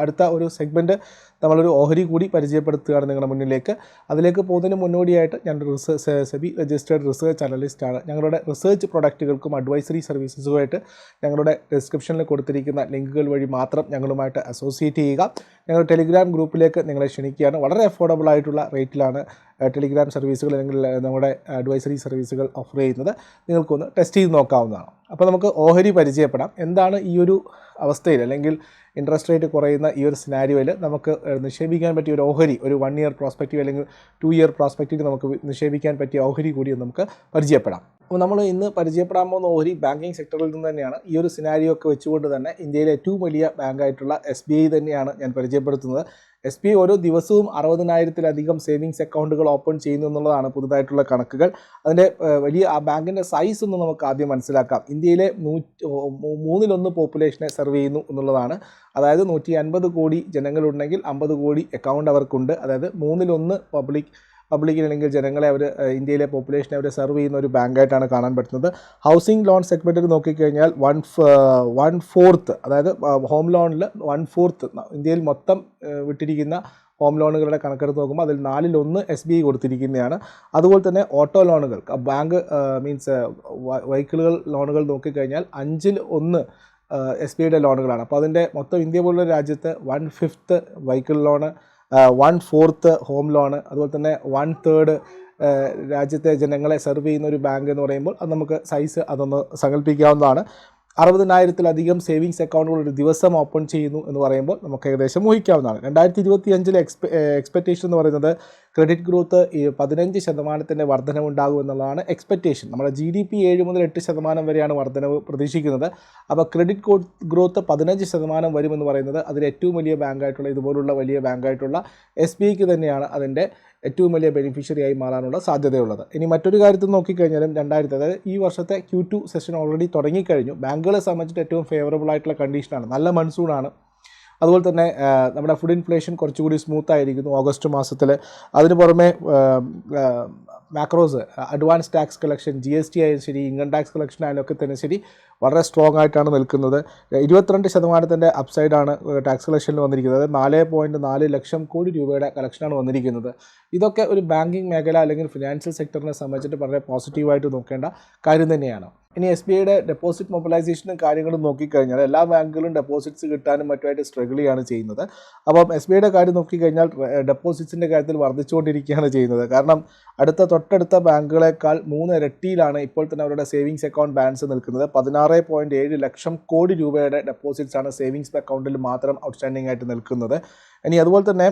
അടുത്ത ഒരു സെഗ്മെന്റ് നമ്മളൊരു ഓഹരി കൂടി പരിചയപ്പെടുത്തുകയാണ് നിങ്ങളുടെ മുന്നിലേക്ക്. അതിലേക്ക് പോകുന്നതിന് മുന്നോടിയായിട്ട് ഞാൻ റിസർച്ച് സെബി രജിസ്റ്റേഡ് റിസർച്ച് അനലിസ്റ്റാണ് ഞങ്ങളുടെ റിസേർച്ച് പ്രൊഡക്റ്റുകൾക്കും അഡ്വൈസറി സർവീസസുമായിട്ട് ഞങ്ങളുടെ ഡിസ്ക്രിപ്ഷനിൽ കൊടുത്തിരിക്കുന്ന ലിങ്കുകൾ വഴി മാത്രം ഞങ്ങളുമായിട്ട് അസോസിയേറ്റ് ചെയ്യുക. ഞങ്ങൾ ടെലിഗ്രാം ഗ്രൂപ്പിലേക്ക് നിങ്ങളെ ക്ഷണിക്കുകയാണ്. വളരെ അഫോർഡബിൾ ആയിട്ടുള്ള റേറ്റിലാണ് ടെലിഗ്രാം സർവീസുകൾ അല്ലെങ്കിൽ നമ്മുടെ അഡ്വൈസറി സർവീസുകൾ ഓഫർ ചെയ്യുന്നത് നിങ്ങൾക്കൊന്ന് ടെസ്റ്റ് ചെയ്ത് നോക്കാവുന്നതാണ്. അപ്പോൾ നമുക്ക് ഓഹരി പരിചയപ്പെടാം. എന്താണ് ഈ ഒരു അവസ്ഥയിൽ അല്ലെങ്കിൽ ഇൻട്രസ്റ്റ് റേറ്റ് കുറയുന്ന ഈ ഒരു സിനാരിയോയിൽ നമുക്ക് നിക്ഷേപിക്കാൻ പറ്റിയ ഒരു ഓഹരി ഒരു വൺ ഇയർ പ്രോസ്പെക്റ്റീവ് അല്ലെങ്കിൽ ടു ഇയർ പ്രോസ്പെക്റ്റീവ് നമുക്ക് നിക്ഷേപിക്കാൻ പറ്റിയ ഓഹരി കൂടി നമുക്ക് പരിചയപ്പെടാം. അപ്പോൾ നമ്മൾ ഇന്ന് പരിചയപ്പെടാൻ പോകുന്ന ഓഹരി ബാങ്കിങ് സെക്ടറിൽ നിന്ന് തന്നെയാണ്. ഈ ഒരു സിനാരിയോ ഒക്കെ വെച്ചുകൊണ്ട് തന്നെ ഇന്ത്യയിലെ ഏറ്റവും വലിയ ബാങ്കായിട്ടുള്ള എസ് ബി ഐ തന്നെയാണ് ഞാൻ പരിചയപ്പെടുത്തുന്നത്. എസ് പി ഓരോ ദിവസവും അറുപതിനായിരത്തിലധികം സേവിങ്സ് അക്കൗണ്ടുകൾ ഓപ്പൺ ചെയ്യുന്നു എന്നുള്ളതാണ് പുതുതായിട്ടുള്ള കണക്കുകൾ. അതിന്റെ വലിയ ആ ബാങ്കിന്റെ സൈസ് ഒന്ന് നമുക്ക് ആദ്യം മനസ്സിലാക്കാം. ഇന്ത്യയിലെ നൂ മൂന്നിലൊന്ന് പോപ്പുലേഷനെ സെർവ് ചെയ്യുന്നു എന്നുള്ളതാണ്. അതായത് നൂറ്റി അൻപത് കോടി ജനങ്ങളുണ്ടെങ്കിൽ അമ്പത് കോടി അക്കൗണ്ട് അവർക്കുണ്ട്. അതായത് മൂന്നിലൊന്ന് പബ്ലിക് പബ്ലിക്കിൽ അല്ലെങ്കിൽ ജനങ്ങളെ അവർ ഇന്ത്യയിലെ പോപ്പുലേഷനെ അവർ സെർവ് ചെയ്യുന്ന ഒരു ബാങ്കായിട്ടാണ് കാണാൻ പറ്റുന്നത്. ഹൗസിംഗ് ലോൺ സെഗ്മെന്റിൽ നോക്കിക്കഴിഞ്ഞാൽ വൺ വൺ ഫോർത്ത് അതായത് ഹോം ലോണിൽ വൺ ഫോർത്ത് ഇന്ത്യയിൽ മൊത്തം വിട്ടിരിക്കുന്ന ഹോം ലോണുകളുടെ കണക്കെടുത്ത് നോക്കുമ്പോൾ അതിൽ നാലിലൊന്ന് എസ് ബി ഐ കൊടുത്തിരിക്കുന്നതാണ് അതുപോലെ തന്നെ ഓട്ടോ ലോണുകൾ ബാങ്ക് മീൻസ് വെഹിക്കിളുകൾ ലോണുകൾ നോക്കിക്കഴിഞ്ഞാൽ അഞ്ചിൽ ഒന്ന് എസ് ബി ഐയുടെ ലോണുകളാണ് അപ്പോൾ അതിന്റെ മൊത്തം ഇന്ത്യ പോലുള്ള രാജ്യത്ത് one fifth vehicle loan one fourth home loan അതുപോലെ തന്നെ വൺ തേർഡ് രാജ്യത്തെ ജനങ്ങളെ സെർവ് ചെയ്യുന്ന ഒരു ബാങ്ക് എന്ന് പറയുമ്പോൾ അത് നമുക്ക് സൈസ് അതൊന്ന് സങ്കല്പിക്കാവുന്നതാണ് അറുപതിനായിരത്തിലധികം സേവിങ്സ് അക്കൗണ്ടുകൾ ഒരു ദിവസം ഓപ്പൺ ചെയ്യുന്നു എന്ന് പറയുമ്പോൾ നമുക്ക് ഏകദേശം ഊഹിക്കാവുന്നതാണ്. രണ്ടായിരത്തി ഇരുപത്തി അഞ്ചിലെ എക്സ്പെ എക്സ്പെക്റ്റേഷൻ എന്ന് പറയുന്നത് ക്രെഡിറ്റ് ഗ്രോത്ത് പതിനഞ്ച് ശതമാനത്തിന്റെ വർധനവുണ്ടാകും എന്നുള്ളതാണ് എക്സ്പെക്റ്റേഷൻ നമ്മുടെ ജി ഡി പി ഏഴ് മുതൽ എട്ട് ശതമാനം വരെയാണ് വർധനവ് പ്രതീക്ഷിക്കുന്നത്. അപ്പോൾ ക്രെഡിറ്റ് ഗ്രോത്ത് പതിനഞ്ച് ശതമാനം വരുമെന്ന് പറയുന്നത് അതിൽ ഏറ്റവും വലിയ ബാങ്കായിട്ടുള്ള ഇതുപോലുള്ള വലിയ ബാങ്കായിട്ടുള്ള എസ് ബി ഐക്ക് തന്നെയാണ് അതിന്റെ ഏറ്റവും വലിയ ബെനിഫിഷ്യറിയായി മാറാനുള്ള സാധ്യതയുള്ളത്. ഇനി മറ്റൊരു കാര്യത്തിൽ നോക്കിക്കഴിഞ്ഞാലും രണ്ടായിരത്തി അതായത് ഈ വർഷത്തെ ക്യൂ ടു സെഷൻ ഓൾറെഡി തുടങ്ങിക്കഴിഞ്ഞു. ബാങ്കുകളെ സംബന്ധിച്ചിട്ട് ഏറ്റവും ഫേവറബിൾ ആയിട്ടുള്ള കണ്ടീഷനാണ് നല്ല മൺസൂണാണ് അതുപോലെ തന്നെ നമ്മുടെ ഫുഡ് ഇൻഫ്ലേഷൻ കുറച്ചുകൂടി സ്മൂത്ത് ആയിരിക്കുന്നു. ഓഗസ്റ്റ് മാസത്തിൽ അതിന് പുറമെ macros advance tax collection G S T ആയാലും ശരി ഇൻകം ടാക്സ് കളക്ഷൻ ആയാലും ഒക്കെ തന്നെ ശരി വളരെ സ്ട്രോങ് ആയിട്ടാണ് നിൽക്കുന്നത്. ഇരുപത്തിരണ്ട് ശതമാനത്തിന്റെ അപ്സൈഡാണ് ടാക്സ് കളക്ഷനിൽ വന്നിരിക്കുന്നത്. അതായത് നാല് പോയിന്റ് നാല് ലക്ഷം കോടി രൂപയുടെ കളക്ഷനാണ് വന്നിരിക്കുന്നത്. ഇതൊക്കെ ഒരു ബാങ്കിങ് മേഖല അല്ലെങ്കിൽ ഫിനാൻഷ്യൽ സെക്ടറിനെ സംബന്ധിച്ചിട്ട് വളരെ പോസിറ്റീവായിട്ട് നോക്കേണ്ട കാര്യം തന്നെയാണ്. ഇനി എസ് ബി ഐയുടെ ഡെപ്പോസിറ്റ് മൊബിലൈസേഷനും കാര്യങ്ങളും നോക്കിക്കഴിഞ്ഞാൽ എല്ലാ ബാങ്കുകളും ഡെപ്പോസിറ്റ്സ് കിട്ടാനും മറ്റുമായിട്ട് സ്ട്രഗിൾ ചെയ്യാണ് ചെയ്യുന്നത്. അപ്പം എസ് ബി ഐയുടെ കാര്യം നോക്കിക്കഴിഞ്ഞാൽ ഡെപ്പോസിറ്റ്സിന്റെ കാര്യത്തിൽ വർദ്ധിച്ചുകൊണ്ടിരിക്കുകയാണ് ചെയ്യുന്നത്. കാരണം അടുത്ത തൊട്ടടുത്ത ബാങ്കുകളെക്കാൾ മൂന്ന് ഇരട്ടിയിലാണ് ഇപ്പോൾ തന്നെ അവരുടെ സേവിങ്സ് അക്കൗണ്ട് ബാലൻസ് നിൽക്കുന്നത്. പതിനാറ് പോയിന്റ് ഏഴ് ലക്ഷം കോടി രൂപയുടെ ഡെപ്പോസിറ്റ്സ് ആണ് സേവിങ്സ് അക്കൗണ്ടിൽ മാത്രം ഔട്ട്സ്റ്റാൻഡിംഗ് ആയിട്ട് നിൽക്കുന്നത്. ഇനി അതുപോലെ തന്നെ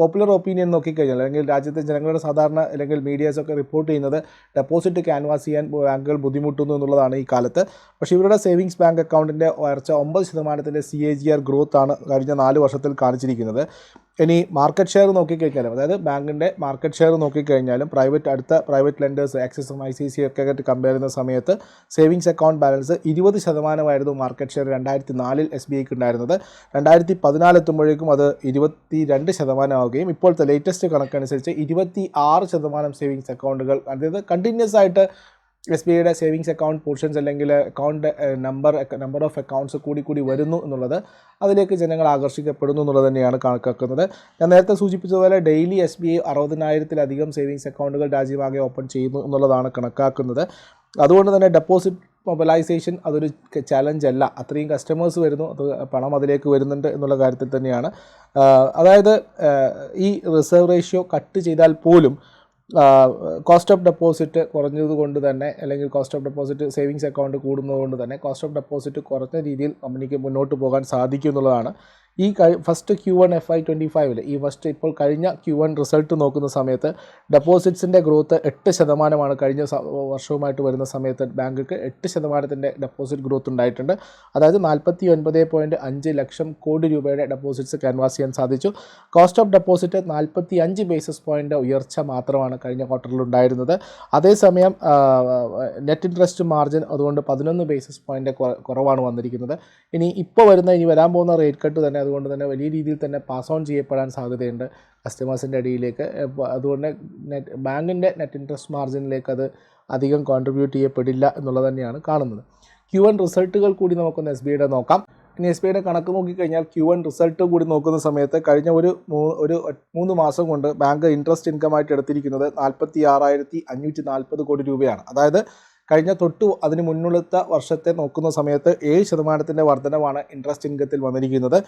പോപ്പുലർ ഒപ്പീനിയൻ നോക്കിക്കഴിഞ്ഞാൽ അല്ലെങ്കിൽ രാജ്യത്തെ ജനങ്ങളുടെ സാധാരണ അല്ലെങ്കിൽ മീഡിയാസൊക്കെ റിപ്പോർട്ട് ചെയ്യുന്നത് ഡെപ്പോസിറ്റ് ക്യാൻവാസ് ചെയ്യാൻ ബാങ്കുകൾ ബുദ്ധിമുട്ടുന്നു എന്നുള്ളതാണ് ഈ കാലത്ത്. പക്ഷേ ഇവരുടെ സേവിങ്സ് ബാങ്ക് അക്കൗണ്ടിന്റെ ഉയർച്ച ഒമ്പത് ശതമാനത്തിന്റെ സി എ ജി ആർ ഗ്രോത്താണ് കഴിഞ്ഞ നാല് വർഷത്തിൽ കാണിച്ചിരിക്കുന്നത്. ഇനി മാർക്കറ്റ് ഷെയർ നോക്കിക്കഴിഞ്ഞാലും അതായത് ബാങ്കിന്റെ മാർക്കറ്റ് ഷെയർ നോക്കിക്കഴിഞ്ഞാലും പ്രൈവറ്റ് അടുത്ത പ്രൈവറ്റ് ലെൻഡേഴ്സ് ആക്സിസും ഐ സി സി ഒക്കെ ആയിട്ട് കമ്പയർ ചെയ്യുന്ന സമയത്ത് സേവിങ്സ് അക്കൗണ്ട് ബാലൻസ് ഇരുപത് ശതമാനമായിരുന്നു മാർക്കറ്റ് ഷെയർ രണ്ടായിരത്തി നാലിൽ എസ് ബി ഐക്ക് ഉണ്ടായിരുന്നത്. രണ്ടായിരത്തി പതിനാലെത്തുമ്പോഴേക്കും അത് ഇരുപത്തി രണ്ട് ശതമാനമാവുകയും ഇപ്പോഴത്തെ ലേറ്റസ്റ്റ് കണക്കനുസരിച്ച് ഇരുപത്തി ആറ് ശതമാനം സേവിങ്സ് അക്കൗണ്ടുകൾ അതായത് കണ്ടിന്യൂസ് ആയിട്ട് എസ് ബി ഐയുടെ സേവിങ്സ് അക്കൗണ്ട് പോർഷൻസ് അല്ലെങ്കിൽ account number number of accounts കൂടി കൂടി വരുന്നു എന്നുള്ളത് അതിലേക്ക് ജനങ്ങൾ ആകർഷിക്കപ്പെടുന്നു എന്നുള്ളത് തന്നെയാണ് കണക്കാക്കുന്നത്. ഞാൻ നേരത്തെ സൂചിപ്പിച്ചതുപോലെ ഡെയിലി എസ് ബി ഐ അറുപതിനായിരത്തിലധികം സേവിങ്സ് അക്കൗണ്ടുകൾ രാജ്യമാകെ ഓപ്പൺ ചെയ്യുന്നു എന്നുള്ളതാണ് കണക്കാക്കുന്നത്. അതുകൊണ്ട് തന്നെ ഡെപ്പോസിറ്റ് മൊബലൈസേഷൻ അതൊരു ചലഞ്ച് അല്ല. അത്രയും കസ്റ്റമേഴ്സ് വരുന്നു അത് പണം അതിലേക്ക് വരുന്നുണ്ട് എന്നുള്ള കാര്യത്തിൽ തന്നെയാണ്. അതായത് ഈ റിസർവ് റേഷ്യോ കട്ട് ചെയ്താൽ പോലും കോസ്റ്റ് ഓഫ് ഡെപ്പോസിറ്റ് കുറഞ്ഞത് കൊണ്ട് തന്നെ അല്ലെങ്കിൽ cost of deposit savings account കൂടുന്നത് കൊണ്ട് തന്നെ കോസ്റ്റ് ഓഫ് ഡെപ്പോസിറ്റ് കുറഞ്ഞ രീതിയിൽ കമ്പനിക്ക് മുന്നോട്ട് പോകാൻ സാധിക്കും എന്നുള്ളതാണ് ഈ first Q one F I twenty ഫൈവിൽ ഈ ഫസ്റ്റ് ഇപ്പോൾ കഴിഞ്ഞ ക്യു വൺ റിസൾട്ട് നോക്കുന്ന സമയത്ത് ഡെപ്പോസിറ്റ്സിന്റെ ഗ്രോത്ത് എട്ട് ശതമാനമാണ്. കഴിഞ്ഞ വർഷവുമായിട്ട് വരുന്ന സമയത്ത് ബാങ്കുക്ക് എട്ട് ശതമാനത്തിന്റെ ഡെപ്പോസിറ്റ് ഗ്രോത്ത് ഉണ്ടായിട്ടുണ്ട്. അതായത് നാൽപ്പത്തി ഒൻപത് പോയിന്റ് അഞ്ച് ലക്ഷം കോടി രൂപയുടെ ഡെപ്പോസിറ്റ്സ് ക്യാൻവാസ് ചെയ്യാൻ സാധിച്ചു. കോസ്റ്റ് ഓഫ് ഡെപ്പോസിറ്റ് നാൽപ്പത്തി അഞ്ച് ബേസിസ് പോയിന്റ് ഉയർച്ച മാത്രമാണ് കഴിഞ്ഞ ക്വാർട്ടറിൽ ഉണ്ടായിരുന്നത്. അതേസമയം നെറ്റ് ഇൻട്രസ്റ്റ് മാർജിൻ അതുകൊണ്ട് പതിനൊന്ന് ബേസിസ് പോയിന്റ് കുറവാണ് വന്നിരിക്കുന്നത്. ഇനി ഇപ്പോൾ വരുന്ന ഇനി വരാൻ പോകുന്ന റേറ്റ് കട്ട് തന്നെ അതുകൊണ്ട് തന്നെ വലിയ രീതിയിൽ തന്നെ പാസ് ഓൺ ചെയ്യപ്പെടാൻ സാധ്യതയുണ്ട് കസ്റ്റമേഴ്സിന്റെ അടിയിലേക്ക്. അതുകൊണ്ട് നെറ്റ് ബാങ്കിന്റെ നെറ്റ് ഇൻട്രസ്റ്റ് മാർജിനിലേക്ക് അത് അധികം കോൺട്രിബ്യൂട്ട് ചെയ്യപ്പെടില്ല എന്നുള്ളത് തന്നെയാണ് കാണുന്നത്. ക്യു വൺ റിസൾട്ടുകൾ കൂടി നമുക്കൊന്ന് എസ് ബിയുടെ നോക്കാം. ഇനി എസ് ബി ഐയുടെ കണക്ക് നോക്കിക്കഴിഞ്ഞാൽ ക്യു വൺ റിസൾട്ട് കൂടി നോക്കുന്ന സമയത്ത് കഴിഞ്ഞ ഒരു ഒരു മൂന്ന് മാസം കൊണ്ട് ബാങ്ക് ഇൻട്രസ്റ്റ് ഇൻകമായിട്ട് എടുത്തിരിക്കുന്നത് നാൽപ്പത്തി ആറായിരത്തി അഞ്ഞൂറ്റി നാൽപ്പത് കോടി രൂപയാണ്. അതായത് കഴിഞ്ഞ തൊട്ടു അതിന് മുന്നിലത്തെ വർഷത്തെ നോക്കുന്ന സമയത്ത് ഏഴ് ശതമാനത്തിന്റെ വർധനവാണ് ഇൻട്രസ്റ്റ് ഇൻകത്തിൽ വന്നിരിക്കുന്നത്.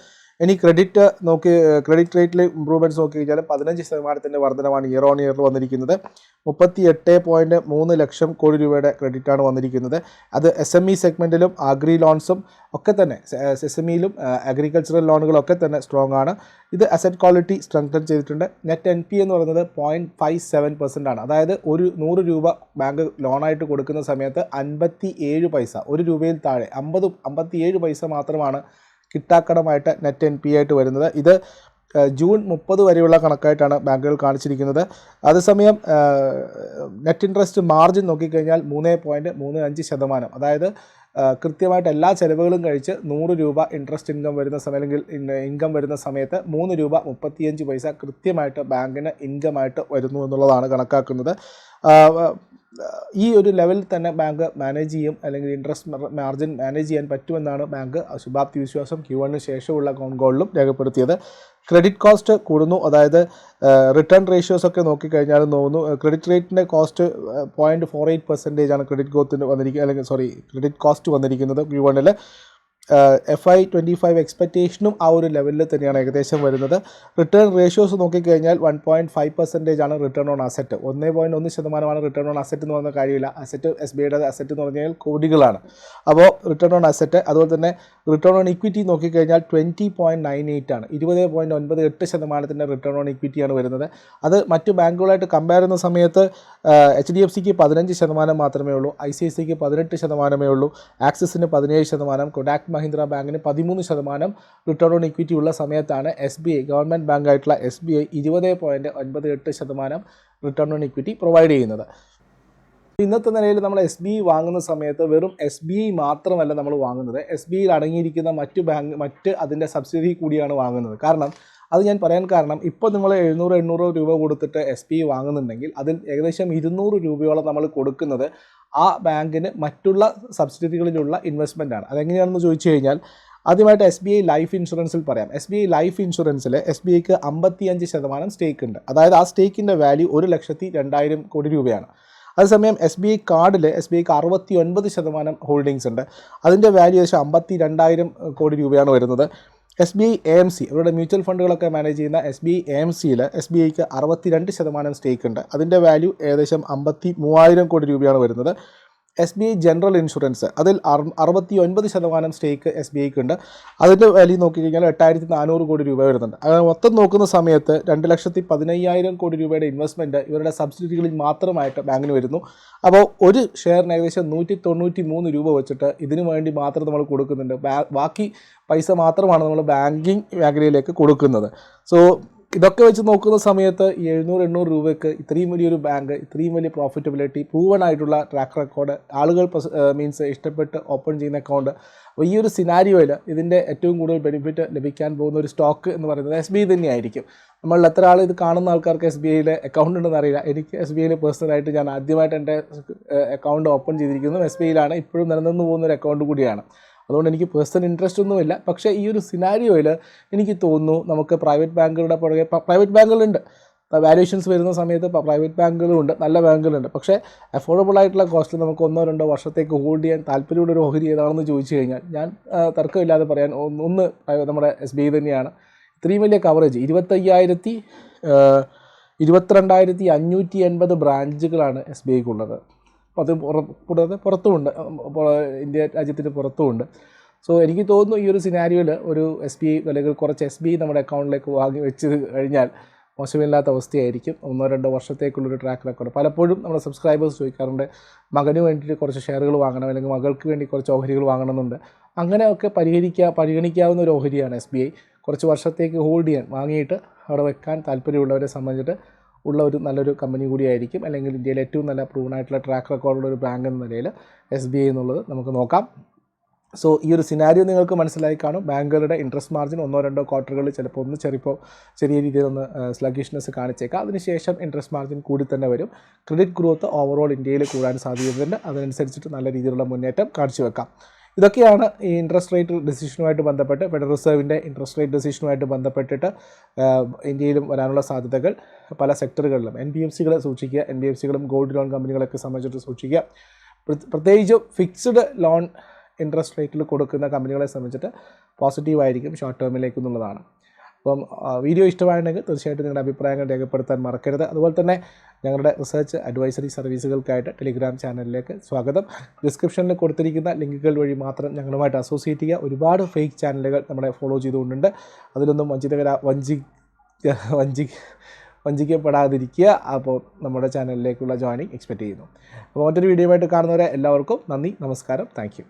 ഇനി ക്രെഡിറ്റ് നോക്കി ക്രെഡിറ്റ് റേറ്റിൽ ഇമ്പ്രൂവ്മെന്റ്സ് നോക്കി കഴിഞ്ഞാൽ പതിനഞ്ച് ശതമാനത്തിന്റെ വർധനവാണ് ഇയർ ഓൺ ഇയറിൽ വന്നിരിക്കുന്നത്. മുപ്പത്തി എട്ട് പോയിന്റ് മൂന്ന് ലക്ഷം കോടി രൂപയുടെ ക്രെഡിറ്റാണ് വന്നിരിക്കുന്നത്. അത് എസ് എം ഇ സെഗ്മെന്റിലും അഗ്രി ലോൺസും ഒക്കെ തന്നെ ഇയിലും അഗ്രികൾച്ചറൽ ലോണുകളൊക്കെ തന്നെ സ്ട്രോങ് ആണ്. ഇത് അസറ്റ് ക്വാളിറ്റി സ്ട്രെങ്തൻ ചെയ്തിട്ടുണ്ട്. നെറ്റ് എൻ പി എന്ന് പറയുന്നത് പോയിന്റ് ഫൈവ് സെവൻ പെർസെന്റ് ആണ്. അതായത് ഒരു നൂറ് രൂപ ബാങ്ക് ലോണായിട്ട് കൊടുക്കുന്ന സമയത്ത് അൻപത്തി ഏഴ് പൈസ ഒരു രൂപയിൽ താഴെ അമ്പത് അമ്പത്തി ഏഴ് പൈസ മാത്രമാണ് കിട്ടാക്കടമായിട്ട് നെറ്റ് എൻ പി ആയിട്ട് വരുന്നത്. ഇത് ജൂൺ മുപ്പത് വരെയുള്ള കണക്കായിട്ടാണ് ബാങ്കുകൾ കാണിച്ചിരിക്കുന്നത്. അതേസമയം നെറ്റ് ഇൻട്രസ്റ്റ് മാർജിൻ നോക്കിക്കഴിഞ്ഞാൽ മൂന്ന് പോയിന്റ് മൂന്ന് അഞ്ച് ശതമാനം അതായത് കൃത്യമായിട്ട് എല്ലാ ചിലവുകളും കഴിച്ച് നൂറ് രൂപ ഇൻട്രസ്റ്റ് ഇൻകം വരുന്ന സമയം അല്ലെങ്കിൽ ഇൻകം വരുന്ന സമയത്ത് മൂന്ന് രൂപ മുപ്പത്തിയഞ്ച് പൈസ കൃത്യമായിട്ട് ബാങ്കിന് ഇൻകമായിട്ട് വരുന്നു എന്നുള്ളതാണ് കണക്കാക്കുന്നത്. ഈ ഒരു ലെവലിൽ തന്നെ ബാങ്ക് മാനേജ് ചെയ്യും അല്ലെങ്കിൽ ഇൻട്രസ്റ്റ് മാർജിൻ മാനേജ് ചെയ്യാൻ പറ്റുമെന്നാണ് ബാങ്ക് ശുഭാപ്തി വിശ്വാസം ക്യു വണ്ണിന് ശേഷമുള്ള കോൺകോളിലും രേഖപ്പെടുത്തിയത്. ക്രെഡിറ്റ് കോസ്റ്റ് കൂടുന്നു. അതായത് റിട്ടേൺ റേഷ്യോസ് ഒക്കെ നോക്കിക്കഴിഞ്ഞാൽ തോന്നുന്നു ക്രെഡിറ്റ് റേറ്റിന്റെ cost point four eight percentage ആണ് ക്രെഡിറ്റ് ഗ്രോത്തിന് വന്നിരിക്കുന്നത് അല്ലെങ്കിൽ സോറി ക്രെഡിറ്റ് കോസ്റ്റ് വന്നിരിക്കുന്നത് ക്യൂ വണ്ണിൽ എഫ് ഐ ട്വന്റി ഫൈവ് എക്സ്പെക്റ്റേഷനും ആ ഒരു ലെവലിൽ തന്നെയാണ് ഏകദേശം വരുന്നത്. റിട്ടേൺ റേഷ്യോസ് നോക്കിക്കഴിഞ്ഞാൽ വൺ പോയിന്റ് ഫൈവ് പെർസെന്റേജ് ആണ് റിട്ടേൺ ഓൺ അസറ്റ് ഒന്നേ പോയിന്റ് ഒന്ന് ശതമാനമാണ് റിട്ടേൺ ഓൺ അസറ്റ് എന്ന് പറയുന്ന കാര്യമില്ല. അസറ്റ് എസ് ബി ഐയുടെ അസറ്റ് എന്ന് പറഞ്ഞാൽ കോടികളാണ്. അപ്പോൾ റിട്ടേൺ ഓൺ അസറ്റ് അതുപോലെ തന്നെ റിട്ടേൺ ഓൺ ഇക്വിറ്റി നോക്കിക്കഴിഞ്ഞാൽ ട്വന്റി പോയിന്റ് നയൻ എയ്റ്റ് ആണ്. ഇരുപത് പോയിന്റ് ഒൻപത് എട്ട് ശതമാനത്തിന്റെ റിട്ടേൺ ഓൺ ഇക്വിറ്റിയാണ് വരുന്നത്. അത് മറ്റു ബാങ്കുകളായിട്ട് കമ്പയർ ചെയ്യുന്ന സമയത്ത് എച്ച് ഡി എഫ് സിക്ക് പതിനഞ്ച് ശതമാനം മാത്രമേ ഉള്ളൂ. ഐ സി ഐ സിക്ക് പതിനെട്ട് ശതമാനമേ ഉള്ളൂ. ആക്സിസിന് പതിനേഴ് ശതമാനം. കൊഡാക് മഹീന്ദ്ര ബാങ്കിന് പതിമൂന്ന് ശതമാനം റിട്ടേൺ ഓൺ ഇക്വിറ്റി ഉള്ള സമയത്താണ് എസ് ബി ഐ ഗവൺമെന്റ് ബാങ്കായിട്ടുള്ള എസ് ബി ഐ ഇരുപത് പോയിന്റ് ഒൻപത് എട്ട് ശതമാനം റിട്ടേൺ ഓൺ ഇക്വിറ്റി പ്രൊവൈഡ് ചെയ്യുന്നത്. ഇന്നത്തെ നിലയിൽ നമ്മൾ എസ് ബി ഐ വാങ്ങുന്ന സമയത്ത് വെറും എസ് ബി ഐ മാത്രമല്ല നമ്മൾ വാങ്ങുന്നത്. എസ് ബി ഐയിൽ അടങ്ങിയിരിക്കുന്ന മറ്റ് ബാങ്ക് മറ്റ് അതിന്റെ സബ്സിഡി കൂടിയാണ് വാങ്ങുന്നത്. കാരണം അത് ഞാൻ പറയാൻ കാരണം ഇപ്പോൾ നിങ്ങൾ എഴുന്നൂറ് എണ്ണൂറ് രൂപ കൊടുത്തിട്ട് എസ് ബി വാങ്ങുന്നുണ്ടെങ്കിൽ അതിൽ ഏകദേശം ഇരുന്നൂറ് രൂപയോളം നമ്മൾ കൊടുക്കുന്നത് ആ ബാങ്കിന് മറ്റുള്ള സബ്സിഡികളിലുള്ള ഇൻവെസ്റ്റ്മെന്റ് ആണ്. അതെങ്ങനെയാണെന്ന് ചോദിച്ചു കഴിഞ്ഞാൽ ആദ്യമായിട്ട് എസ് ബി ഐ ലൈഫ് ഇൻഷുറൻസിൽ പറയാം. എസ് ബി ഐ ലൈഫ് ഇൻഷുറൻസിൽ എസ് ബി ഐക്ക് അമ്പത്തിയഞ്ച് ശതമാനം സ്റ്റേക്ക് ഉണ്ട്. അതായത് ആ സ്റ്റേക്കിന്റെ വാല്യൂ ഒരു ലക്ഷത്തി രണ്ടായിരം കോടി രൂപയാണ്. അതേസമയം എസ് ബി ഐ കാർഡിൽ എസ് ബി ഐക്ക് അറുപത്തി ഒൻപത് ശതമാനം ഹോൾഡിങ്സ് ഉണ്ട്. അതിന്റെ വാല്യൂ ഏകദേശം അമ്പത്തി രണ്ടായിരം കോടി രൂപയാണ് വരുന്നത്. S B I A M C അവരുടെ മ്യൂച്വൽ ഫണ്ടുകളൊക്കെ മാനേജ് ചെയ്യുന്ന S B I A M സിയിൽ എസ് ബി ഐക്ക് അറുപത്തിരണ്ട് ശതമാനം സ്റ്റേക്ക് ഉണ്ട്. അതിന്റെ വാല്യൂ ഏകദേശം അമ്പത്തി മൂവായിരം കോടി രൂപയാണ് വരുന്നത്. S B I general insurance അതിൽ അറുപത്തി ഒൻപത് ശതമാനം സ്റ്റേക്ക് എസ് ബി ഐക്ക് ഉണ്ട്. അതിന്റെ വാല്യൂ നോക്കിക്കഴിഞ്ഞാൽ എട്ടായിരത്തി നാനൂറ് കോടി രൂപ വരുന്നുണ്ട്. അങ്ങനെ മൊത്തം നോക്കുന്ന സമയത്ത് രണ്ട് ലക്ഷത്തി പതിനയ്യായിരം കോടി രൂപയുടെ ഇൻവെസ്റ്റ്മെന്റ് ഇവരുടെ സബ്സിഡികളിൽ മാത്രമായിട്ട് ബാങ്കിന് വരുന്നു. അപ്പോൾ ഒരു ഷെയറിന് ഏകദേശം നൂറ്റി തൊണ്ണൂറ്റി മൂന്ന് രൂപ വെച്ചിട്ട് ഇതിനു വേണ്ടി മാത്രം നമ്മൾ കൊടുക്കുന്നുണ്ട്. ബാക്കി പൈസ മാത്രമാണ് നമ്മൾ ബാങ്കിങ് മേഖലയിലേക്ക് കൊടുക്കുന്നത്. സോ ഇതൊക്കെ വെച്ച് നോക്കുന്ന സമയത്ത് ഈ എഴുന്നൂറ് എണ്ണൂറ് രൂപയ്ക്ക് ഇത്രയും വലിയൊരു ബാങ്ക് ഇത്രയും വലിയ പ്രോഫിറ്റബിലിറ്റി പ്രൂവൺ ആയിട്ടുള്ള ട്രാക്ക് റെക്കോർഡ് ആളുകൾ മീൻസ് ഇഷ്ടപ്പെട്ട് ഓപ്പൺ ചെയ്യുന്ന അക്കൗണ്ട് അപ്പോൾ ഈ ഒരു സിനാരിയോയിൽ ഇതിന്റെ ഏറ്റവും കൂടുതൽ ബെനിഫിറ്റ് ലഭിക്കാൻ പോകുന്ന ഒരു സ്റ്റോക്ക് എന്ന് പറയുന്നത് എസ് ബി ഐ തന്നെയായിരിക്കും നമ്മൾ എത്ര ആൾ ഇത് കാണുന്ന ആൾക്കാർക്ക് എസ് ബി ഐയിലെ അക്കൗണ്ട് ഉണ്ടെന്ന് അറിയില്ല. എനിക്ക് എസ് ബി ഐയിൽ പേഴ്സണലായിട്ട് ഞാൻ ആദ്യമായിട്ട് എന്റെ അക്കൗണ്ട് ഓപ്പൺ ചെയ്തിരിക്കുന്നു എസ് ബി ഐയിലാണ് ഇപ്പോഴും നിലനിന്ന് പോകുന്ന ഒരു അക്കൗണ്ട് കൂടിയാണ്. അതുകൊണ്ട് എനിക്ക് പേഴ്സണൽ ഇൻട്രസ്റ്റ് ഒന്നുമില്ല പക്ഷേ ഈ ഒരു സിനാരിയോയിൽ എനിക്ക് തോന്നുന്നു നമുക്ക് പ്രൈവറ്റ് ബാങ്കുകളുടെ പുറകെ പ്രൈവറ്റ് ബാങ്കുകളുണ്ട്. വാല്യൂഷൻസ് വരുന്ന സമയത്ത് പ്രൈവറ്റ് ബാങ്കുകളുണ്ട് നല്ല ബാങ്കുകളുണ്ട്. പക്ഷേ അഫോർഡബിൾ ആയിട്ടുള്ള കോസ്റ്റിൽ നമുക്ക് ഒന്നോ രണ്ടോ വർഷത്തേക്ക് ഹോൾഡ് ചെയ്യാൻ താല്പര്യമുള്ള ഒരു ഓഹരി ഏതാണെന്ന് ചോദിച്ചു കഴിഞ്ഞാൽ ഞാൻ തർക്കമില്ലാതെ പറയാൻ ഒന്ന് നമ്മുടെ എസ് ബി ഐ തന്നെയാണ്. ഇത്രയും വലിയ കവറേജ് ഇരുപത്തയ്യായിരത്തി ഇരുപത്തിരണ്ടായിരത്തി അഞ്ഞൂറ്റി എൺപത് ബ്രാഞ്ചുകളാണ് എസ് ബി ഐക്കുള്ളത് അപ്പോൾ അത് കൂടാതെ പുറത്തുമുണ്ട്. ഇന്ത്യ രാജ്യത്തിന് പുറത്തുമുണ്ട്. സോ എനിക്ക് തോന്നുന്നു ഈ ഒരു സിനാരിയോയിൽ ഒരു എസ് ബി ഐ അല്ലെങ്കിൽ കുറച്ച് എസ് ബി ഐ നമ്മുടെ അക്കൗണ്ടിലേക്ക് വാങ്ങി വെച്ച് കഴിഞ്ഞാൽ മോശമില്ലാത്ത അവസ്ഥയായിരിക്കും. ഒന്നോ രണ്ടോ വർഷത്തേക്കുള്ളൊരു ട്രാക്ക് റെക്കോർഡ് പലപ്പോഴും നമ്മുടെ സബ്സ്ക്രൈബേഴ്സ് ചോദിക്കാറുണ്ട് മകന് വേണ്ടിയിട്ട് കുറച്ച് ഷെയറുകൾ വാങ്ങണം അല്ലെങ്കിൽ മകൾക്ക് വേണ്ടി കുറച്ച് ഓഹരികൾ വാങ്ങണമെന്നുണ്ട്. അങ്ങനെയൊക്കെ പരിഹരിക്കുക പരിഗണിക്കാവുന്ന ഒരു ഓഹരിയാണ് എസ് കുറച്ച് വർഷത്തേക്ക് ഹോൾഡ് ചെയ്യാൻ വാങ്ങിയിട്ട് അവിടെ വെക്കാൻ താല്പര്യമുള്ളവരെ സംബന്ധിച്ചിട്ട് ഉള്ള ഒരു നല്ലൊരു കമ്പനി കൂടിയായിരിക്കും അല്ലെങ്കിൽ ഇന്ത്യയിലെ ഏറ്റവും നല്ല പ്രൂവൺ ആയിട്ടുള്ള ട്രാക്ക് റെക്കോർഡുള്ള ഒരു ബാങ്ക് എന്ന നിലയിൽ എസ് ബി ഐ എന്നുള്ളത് നമുക്ക് നോക്കാം. സോ ഈ ഒരു സിനാരിയോ നിങ്ങൾക്ക് മനസ്സിലായി കാണും. ബാങ്കുകളുടെ ഇൻട്രസ്റ്റ് മാർജിൻ ഒന്നോ രണ്ടോ ക്വാർട്ടറുകളിൽ ചിലപ്പോൾ ഒന്ന് ചെറിയപ്പോൾ ചെറിയ രീതിയിൽ ഒന്ന് സ്ലഗിഷ്നെസ് കാണിച്ചേക്കാം. അതിനുശേഷം ഇൻട്രസ്റ്റ് മാർജിൻ കൂടി തന്നെ വരും. ക്രെഡിറ്റ് ഗ്രോത്ത് ഓവറോൾ ഇന്ത്യയിൽ കൂടാൻ സാധ്യതയുണ്ട്. അതിനനുസരിച്ചിട്ട് നല്ല രീതിയിലുള്ള മുന്നേറ്റം കാഴ്ചവെക്കാം. ഇതൊക്കെയാണ് ഈ ഇൻട്രസ്റ്റ് റേറ്റ് ഡിസിഷനുമായിട്ട് ബന്ധപ്പെട്ട് ഫെഡറൽ റിസർവിന്റെ ഇൻട്രസ്റ്റ് റേറ്റ് ഡിസിഷനുമായിട്ട് ബന്ധപ്പെട്ടിട്ട് ഇന്ത്യയിലും വരാനുള്ള സാധ്യതകൾ പല സെക്ടറുകളിലും എൻ ബി എഫ് സികളെ സൂക്ഷിക്കുക എൻ ബി എഫ് സികളും ഗോൾഡ് ലോൺ കമ്പനികളൊക്കെ സംബന്ധിച്ചിട്ട് സൂക്ഷിക്കുക. പ്രത്- പ്രത്യേകിച്ചും ഫിക്സ്ഡ് ലോൺ ഇൻട്രസ്റ്റ് റേറ്റിൽ കൊടുക്കുന്ന കമ്പനികളെ സംബന്ധിച്ചിട്ട് പോസിറ്റീവായിരിക്കും ഷോർട്ട് ടേമിലേക്ക് എന്നുള്ളതാണ് അപ്പം വീഡിയോ ഇഷ്ടമായിട്ടുണ്ടെങ്കിൽ തീർച്ചയായിട്ടും നിങ്ങളുടെ അഭിപ്രായങ്ങൾ രേഖപ്പെടുത്താൻ മറക്കരുത്. അതുപോലെ തന്നെ ഞങ്ങളുടെ റിസർച്ച് അഡ്വൈസറി സർവീസുകൾക്കായിട്ട് ടെലിഗ്രാം ചാനലിലേക്ക് സ്വാഗതം. ഡിസ്ക്രിപ്ഷനിൽ കൊടുത്തിരിക്കുന്ന ലിങ്കുകൾ വഴി മാത്രം ഞങ്ങളുമായിട്ട് അസോസിയേറ്റ് ചെയ്യുക. ഒരുപാട് ഫേക്ക് ചാനലുകൾ നമ്മളെ ഫോളോ ചെയ്തുകൊണ്ടുണ്ട്. അതിലൊന്നും വഞ്ചിതകര വഞ്ചി വഞ്ചി വഞ്ചിക്കപ്പെടാതിരിക്കുക. അപ്പോൾ നമ്മുടെ ചാനലിലേക്കുള്ള ജോയിനിങ് എക്സ്പെക്റ്റ് ചെയ്യുന്നു. അപ്പോൾ മറ്റൊരു വീഡിയോ ആയിട്ട് കാണുന്നവരെ എല്ലാവർക്കും നന്ദി നമസ്കാരം. താങ്ക്